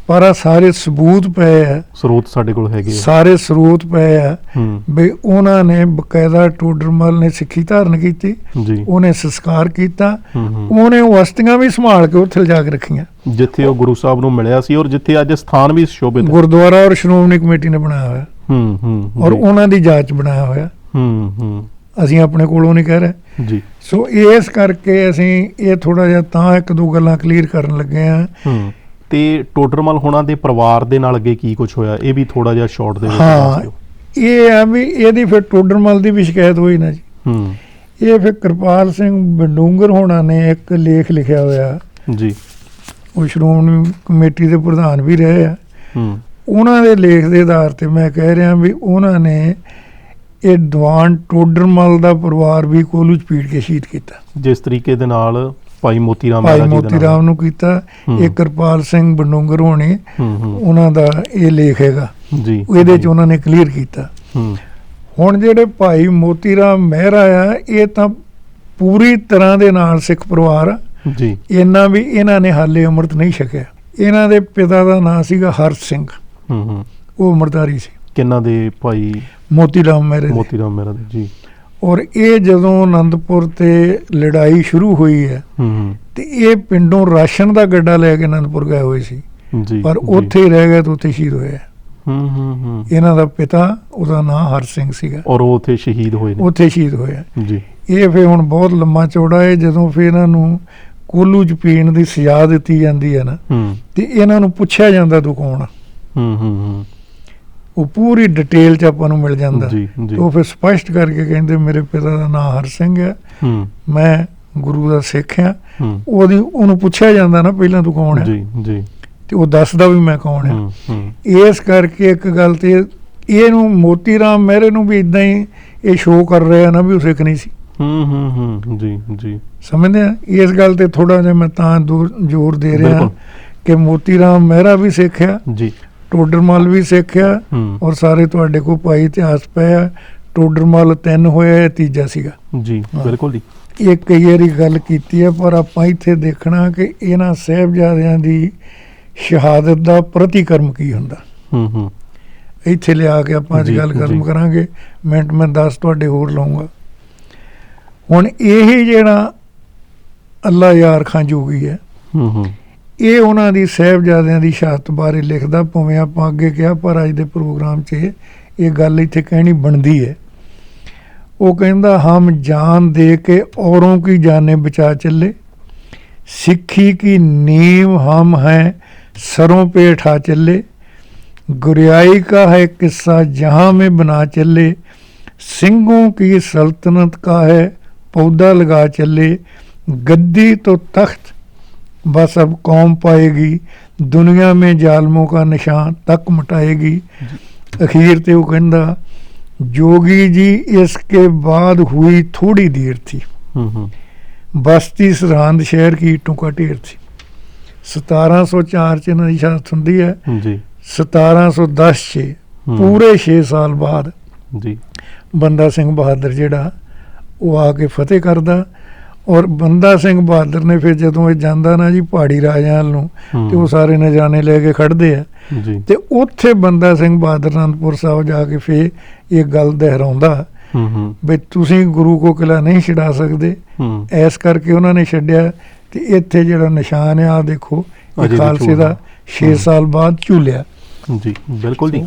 ਪਰ ਆ ਸਾਰੇ ਸਬੂਤ ਪਏ ਆ। ਸਰੋਤ ਸਾਡੇ ਕੋਲ ਹੈਗੇ ਆ। ਸਾਰੇ ਸਰੋਤ ਪਏ ਆ ਹੂੰ। ਵੀ ਉਹਨਾਂ ਨੇ ਬਕਾਇਦਾ ਟੋਡਰਮਲ ਨੇ ਸਿੱਖੀ ਧਾਰਨ ਕੀਤੀ ਜੀ। ਉਹਨੇ ਸੰਸਕਾਰ ਕੀਤਾ ਹੂੰ ਹੂੰ। ਉਹਨੇ ਉਹ ਅਸਤੀਆਂ ਵੀ ਸੰਭਾਲ ਕੇ ਉੱਥੇ ਲਿਜਾ ਕੇ ਰੱਖੀਆਂ। ਜਿੱਥੇ ਉਹ ਗੁਰੂ ਸਾਹਿਬ ਨੂੰ ਮਿਲਿਆ ਸੀ ਔਰ ਜਿੱਥੇ ਅੱਜ ਸਥਾਨ ਵੀ ਸ਼ੋਭਿਤ ਹੈ। ਗੁਰਦੁਆਰਾ ਔਰ ਸ਼੍ਰੋਮਣੀ ਕਮੇਟੀ ਨੇ ਬਣਾਇਆ ਹੋਇਆ। ਹੂੰ ਹੂੰ ਔਰ ਜੀ, ਉਹਨਾਂ ਦੀ ਜਾਂਚ ਬਣਾਇਆ ਹੋਇਆ। ਹੂੰ ਹੂੰ। ਅਸੀਂ ਆਪਣੇ ਕੋਲੋਂ ਨਹੀਂ ਕਹਿ ਰਹੇ। ਜੀ। ਸੋ ਇਸ ਕਰਕੇ ਅਸੀਂ ਇਹ ਥੋੜਾ ਜਿਹਾ ਤਾਂ ਇੱਕ ਦੋ ਗੱਲਾਂ ਕਲੀਅਰ ਕਰਨ ਲੱਗੇ ਆ ਹੂੰ। ਤੇ ਟੋਡਰਮਲ ਹੋਣਾ ਦੇ ਪਰਿਵਾਰ ਦੇ ਨਾਲ ਅੱਗੇ ਕੀ ਕੁਝ ਹੋਇਆ? ਇਹ ਵੀ ਥੋੜਾ ਜਿਹਾ ਸ਼ਾਰਟ ਦੇ ਵਿੱਚ ਦੱਸ ਦਿਓ। ਇਹ ਆ ਵੀ ਇਹਦੀ ਫਿਰ ਟੋਡਰਮਲ ਦੀ ਵੀ ਸ਼ਿਕਾਇਤ ਹੋਈ ਨਾ ਜੀ। ਹੂੰ। ਇਹ ਫਿਰ ਕਿਰਪਾਲ ਸਿੰਘ ਬਡੂੰਗਰ ਹੋਣਾ ਨੇ ਇੱਕ ਲੇਖ ਲਿਖਿਆ ਹੋਇਆ। ਜੀ। ਉਹ ਸ਼੍ਰੋਮਣੀ ਕਮੇਟੀ ਦੇ ਪ੍ਰਧਾਨ ਵੀ ਰਹੇ ਆ। ਹੂੰ। ਉਹਨਾਂ ਦੇ ਲੇਖ ਦੇ ਆਧਾਰ ਤੇ ਮੈਂ ਕਹਿ ਰਿਹਾ ਵੀ ਉਹਨਾਂ ਨੇ ਇਹ ਦੀਵਾਨ ਟੋਡਰਮਲ ਦਾ ਪਰਿਵਾਰ ਵੀ ਕੋਲੂ ਚ ਪੀੜ ਕੇ ਸ਼ਹੀਦ ਕੀਤਾ। ਜਿਸ ਤਰੀਕੇ ਦੇ ਨਾਲ ਭਾਈ ਮੋਤੀ ਰਾਮ ਭਾਈ ਮਹਿਰਾ ਜੀ ਦੇ ਮੋਤੀ ਰਾਮ ਨੂੰ ਕੀਤਾ। ਇਹ ਕਿਰਪਾਲ ਸਿੰਘ ਬਡੂੰਗਰ ਹੋਣੇ ਹੂੰ ਹੂੰ। ਉਹਨਾਂ ਦਾ ਇਹ ਲੇਖ ਹੈਗਾ। ਜੀ। ਇਹਦੇ ਚ ਉਹਨਾਂ ਨੇ ਕਲੀਅਰ ਕੀਤਾ। ਹੂੰ। ਹੁਣ ਜਿਹੜੇ ਭਾਈ ਮੋਤੀ ਰਾਮ ਮਹਿਰਾ ਆ ਇਹ ਤਾਂ ਪੂਰੀ ਤਰ੍ਹਾਂ ਦੇ ਨਾਲ ਸਿੱਖ ਪਰਿਵਾਰ ਆ। ਜੀ। ਇਹਨਾਂ ਵੀ ਇਹਨਾਂ ਨੇ ਹਾਲੇ ਅੰਮ੍ਰਿਤ ਨਹੀਂ ਛਕਿਆ। ਇਹਨਾਂ ਦੇ ਪਿਤਾ ਦਾ ਨਾਂ ਸੀਗਾ ਹਰਸ ਸਿੰਘ। ਹੂੰ ਹੂੰ। ਉਹ ਅੰਮ੍ਰਿਤਧਾਰੀ ਸੀ। ਕਿੰਨਾ ਦੇ ਭਾਈ ਮੋਤੀ ਰਾਮ ਮਹਿਰੇ ਦੇ। ਮੋਤੀ ਰਾਮ ਮਹਿਰਾ ਦੇ ਜੀ। ਔਰ ਇਹ ਜਦੋਂ ਆਨੰਦਪੁਰ ਤੇ ਲੜਾਈ ਸ਼ੁਰੂ ਹੋਈ ਹੈ ਤੇ ਇਹ ਪਿੰਡੋਂ ਰਾਸ਼ਨ ਦਾ ਗੱਡਾ ਲੈ ਕੇ ਆਨੰਦਪੁਰ ਗਏ ਹੋਏ ਸੀ। ਜੀ ਪਰ। ਉੱਥੇ ਰਹਿ ਗਏ ਤੇ ਉੱਥੇ ਸ਼ਹੀਦ ਹੋਏ। ਹੂੰ ਹੂੰ ਹੂੰ। ਇਹਨਾਂ ਦਾ ਪਿਤਾ ਉਹਦਾ ਨਾਂ ਹਰ ਸਿੰਘ ਸੀਗਾ। ਔਰ ਉਹ ਉੱਥੇ ਸ਼ਹੀਦ ਹੋਏ ਨੇ। ਉੱਥੇ ਸ਼ਹੀਦ ਹੋਇਆ ਜੀ। ਇਹ ਫੇ ਹੁਣ ਬਹੁਤ ਲੰਮਾ ਚੌੜਾ ਹੈ ਜਦੋਂ ਫੇ ਇਹਨਾਂ ਨੂੰ ਕੋਲੂ ਚ ਪੀਣ ਦੀ ਸਜ਼ਾ ਦਿੱਤੀ ਜਾਂਦੀ ਹੈ ਨਾ ਤੇ ਇਹਨਾਂ ਨੂੰ ਪੁੱਛਿਆ ਜਾਂਦਾ ਤੂੰ ਕੌਣ? ਹੂੰ ਹੂੰ ਹੂੰ। ਉਹ ਪੂਰੀ ਡਿਟੇਲ ਚ ਆਪਾਂ ਨੂੰ ਮਿਲ ਜਾਂਦਾ। ਜੀ ਜੀ। ਤੇ ਉਹ ਫਿਰ ਸਪਸ਼ਟ ਕਰਕੇ ਕਹਿੰਦੇ ਮੇਰੇ ਪਿਤਾ ਦਾ ਨਾਮ ਹਰ ਸਿੰਘ ਹੈ। ਮੈਂ ਗੁਰੂ ਦਾ ਸਿੱਖ ਹਾਂ। ਉਹਦੀ ਉਹਨੂੰ ਪੁੱਛਿਆ ਜਾਂਦਾ ਨਾ ਪਹਿਲਾਂ ਤੂੰ ਕੌਣ ਹੈ? ਜੀ ਜੀ। ਤੇ ਉਹ ਦੱਸਦਾ ਵੀ ਮੈਂ ਕੌਣ ਹਾਂ। ਇਸ ਕਰਕੇ ਇੱਕ ਗੱਲ ਤੇ ਇਹਨੂੰ ਮੋਤੀ ਰਾਮ ਮਹਿਰੇ ਨੂੰ ਵੀ ਇਦਾਂ ਹੀ ਇਹ ਸ਼ੋਅ ਕਰ ਰਿਹਾ ਨਾ ਵੀ ਉਹ ਸਿੱਖ ਨਹੀਂ ਸੀ। ਹੂੰ ਹੂੰ ਹੂੰ। ਜੀ ਜੀ। ਸਮਝਦੇ ਆ? ਇਸ ਗੱਲ ਤੇ ਥੋੜਾ ਜਿਹਾ ਮੈਂ ਤਾਂ ਜ਼ੋਰ ਦੇ ਰਿਹਾ। ਕਿ ਮੋਤੀ ਰਾਮ ਮਹਿਰਾ ਵੀ ਸਿੱਖਿਆ ਜੀ। ਟੋਡਰਮਲ ਵੀ ਸਿੱਖਿਆ ਔਰ ਸਾਰੇ ਤੁਹਾਡੇ ਕੋਲ ਭਾਈ ਇਤਿਹਾਸ ਪਿਆ। ਟੋਡਰਮਲ ਤਿੰਨ ਹੋਇਆ ਤੀਜਾ ਸੀਗਾ। ਜੀ। ਬਿਲਕੁਲ ਜੀ। ਇਹ ਕਈ ਵਾਰੀ ਗੱਲ ਕੀਤੀ ਹੈ ਪਰ ਆਪਾਂ ਇੱਥੇ ਦੇਖਣਾ ਕਿ ਇਹਨਾਂ ਸਾਹਿਬਜ਼ਾਦਿਆਂ ਦੀ ਸ਼ਹਾਦਤ ਦਾ ਪ੍ਰਤੀਕਰਮ ਕੀ ਹੁੰਦਾ। ਹੂੰ ਹੂੰ। ਇੱਥੇ ਲਿਆ ਕੇ ਆਪਾਂ ਅੱਜ ਗੱਲ ਖਤਮ। ਕਰਾਂਗੇ। ਮਿੰਟ ਮੈਂ 10 ਤੁਹਾਡੇ ਹੋਰ ਲਾਉਂਗਾ। ਹੁਣ ਇਹ ਜਿਹੜਾ ਅੱਲਾ ਯਾਰ ਖਾਂ ਜੋਗੀ ਹੈ ਹੂੰ ਹੂੰ। ਇਹ ਉਹਨਾਂ ਦੀ ਸਹਿਬਜ਼ਾਦਿਆਂ ਦੀ ਸ਼ਹਾਦਤ ਬਾਰੇ ਲਿਖਦਾ ਭਵੇਂ ਆਪਾਂ ਅੱਗੇ ਕਿਹਾ, ਪਰ ਅੱਜ ਦੇ ਪ੍ਰੋਗਰਾਮ 'ਚ ਇਹ ਗੱਲ ਇੱਥੇ ਕਹਿਣੀ ਬਣਦੀ ਹੈ। ਉਹ ਕਹਿੰਦਾ, ਹਮ ਜਾਨ ਦੇ ਕੇ ਔਰੋਂ ਕੀ ਜਾਨੇ ਬਚਾ ਚੱਲੇ? ਸਿੱਖੀ ਕੀ ਨੀਮ ਹਮ ਹੈ ਸਰੋਂ ਪੇ ਉਠਾ ਚੱਲੇ? ਗੁਰਿਆਈ ਕਾ ਹੈ ਕਿੱਸਾ ਜਹਾਂ ਮੈਂ ਬਣਾ ਚੱਲੇ? ਸਿੰਘੋਂ ਕੀ ਸਲਤਨਤ ਕਾ ਹੈ ਪੌਦਾ ਲਗਾ ਚੱਲੇ? ਗੱਦੀ ਤੋਂ ਤਖਤ बस अब कौम पाएगी दुनिया में जालमों का निशान तक मिटाएगी अखीर ते वो कहंदा जोगी जी इसके बाद हुई थोड़ी देर थी ਹੂੰ ਹੂੰ बस्ती सरहंद शहर की ईंटों का ढेर थी 1704 ਚ ਇਹਨਾਂ ਦੀ ਸ਼ਹਾਦਤ ਹੁੰਦੀ ਹੈ ਜੀ 1710 ਚ ਹੂੰ, ਪੂਰੇ 6 ਸਾਲ ਬਾਅਦ ਜੀ ਬੰਦਾ ਸਿੰਘ ਬਹਾਦਰ ਜਿਹੜਾ ਉਹ ਆ ਕੇ ਫਤਿਹ ਕਰਦਾ ਔਰ ਬੰਦਾ ਸਿੰਘ ਬਹਾਦਰ ਨੇ ਫਿਰ ਜਦੋਂ ਇਹ ਜਾਂਦਾ ਨਾ ਜੀ ਪਹਾੜੀ ਰਾਜਿਆਂ ਨੂੰ ਤੇ ਉਹ ਸਾਰੇ ਨਜ਼ਾਨੇ ਲੈ ਕੇ ਖੜਦੇ ਆ। ਜੀ। ਤੇ ਉੱਥੇ ਬੰਦਾ ਸਿੰਘ ਬਹਾਦਰ ਅਨੰਦਪੁਰ ਸਾਹਿਬ ਜਾ ਕੇ ਫੇਰ ਇਹ ਗੱਲ ਦੁਹਰਾਉਂਦਾ ਹੂੰ ਹੂੰ। ਵੀ ਤੁਸੀਂ ਗੁਰੂ ਕੋ ਕਿਲਾ ਨਹੀਂ ਛਡਾ ਸਕਦੇ। ਐਸ ਕਰਕੇ ਉਹਨਾਂ ਨੇ ਛੱਡਿਆ ਤੇ ਇੱਥੇ ਜਿਹੜਾ ਨਿਸ਼ਾਨ ਆ ਦੇਖੋ ਖਾਲਸੇ ਦਾ ਹੈ। 6 ਹੂੰ। ਸਾਲ ਬਾਅਦ ਝੂਲਿਆ। ਜੀ ਬਿਲਕੁਲ ਜੀ।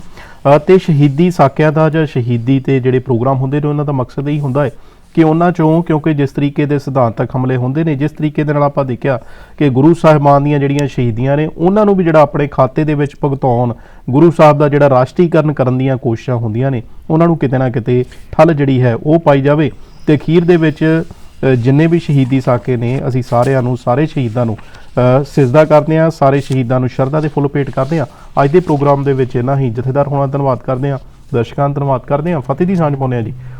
ਤੇ ਸ਼ਹੀਦੀ ਸਾਕਿਆਂ ਦਾ ਜਾਂ ਸ਼ਹੀਦੀ ਤੇ ਜਿਹੜੇ ਪ੍ਰੋਗਰਾਮ ਹੁੰਦੇ ਨੇ ਉਹਨਾਂ ਦਾ ਮਕਸਦ ਇਹੀ ਹੁੰਦਾ ਹੈ ਕਿ ਉਹਨਾਂ ਚੋਂ ਕਿਉਂਕਿ ਜਿਸ ਤਰੀਕੇ ਦੇ ਸਿਧਾਂਤਕ ਹਮਲੇ ਹੁੰਦੇ ਨੇ ਜਿਸ ਤਰੀਕੇ ਦੇ ਨਾਲ ਆਪਾਂ ਦੇਖਿਆ ਕਿ ਗੁਰੂ ਸਾਹਿਬਾਨ ਦੀਆਂ ਜਿਹੜੀਆਂ ਸ਼ਹੀਦੀਆਂ ਨੇ ਉਹਨਾਂ ਨੂੰ ਵੀ ਜਿਹੜਾ ਆਪਣੇ ਖਾਤੇ ਦੇ ਵਿੱਚ ਭੁਗਤਾਉਣ ਗੁਰੂ ਸਾਹਿਬ ਦਾ ਜਿਹੜਾ ਰਾਸ਼ਟਰੀਕਰਨ ਕਰਨ ਦੀਆਂ ਕੋਸ਼ਿਸ਼ਾਂ ਹੁੰਦੀਆਂ ਨੇ ਉਹਨਾਂ ਨੂੰ ਕਿਤੇ ਨਾ ਕਿਤੇ ਠੱਲ ਜਿਹੜੀ ਹੈ ਉਹ ਪਾਈ ਜਾਵੇ। ਤੇ ਅਖੀਰ ਦੇ ਵਿੱਚ ਜਿੰਨੇ ਵੀ ਸ਼ਹੀਦੀ ਸਾਕੇ ਨੇ ਅਸੀਂ ਸਾਰਿਆਂ ਨੂੰ ਸਾਰੇ ਸ਼ਹੀਦਾਂ ਨੂੰ ਅ, ਸਿਜਦਾ ਕਰਦੇ ਹਾਂ ਸਾਰੇ ਸ਼ਹੀਦਾਂ ਨੂੰ ਸ਼ਰਧਾ ਦੇ ਫੁੱਲ ਭੇਟ ਕਰਦੇ ਹਾਂ। ਅੱਜ ਦੇ ਪ੍ਰੋਗਰਾਮ ਦੇ ਵਿੱਚ ਇਹਨਾਂ ਹੀ। ਜਥੇਦਾਰ ਹੋਣਾ ਧੰਨਵਾਦ ਕਰਦੇ ਹਾਂ। ਦਰਸ਼ਕਾਂ ਦਾ ਧੰਨਵਾਦ ਕਰਦੇ ਹਾਂ। ਫਤਿਹ ਦੀ ਸਾਂਝ ਪਾਉਂਦੇ ਹਾਂ ਜੀ।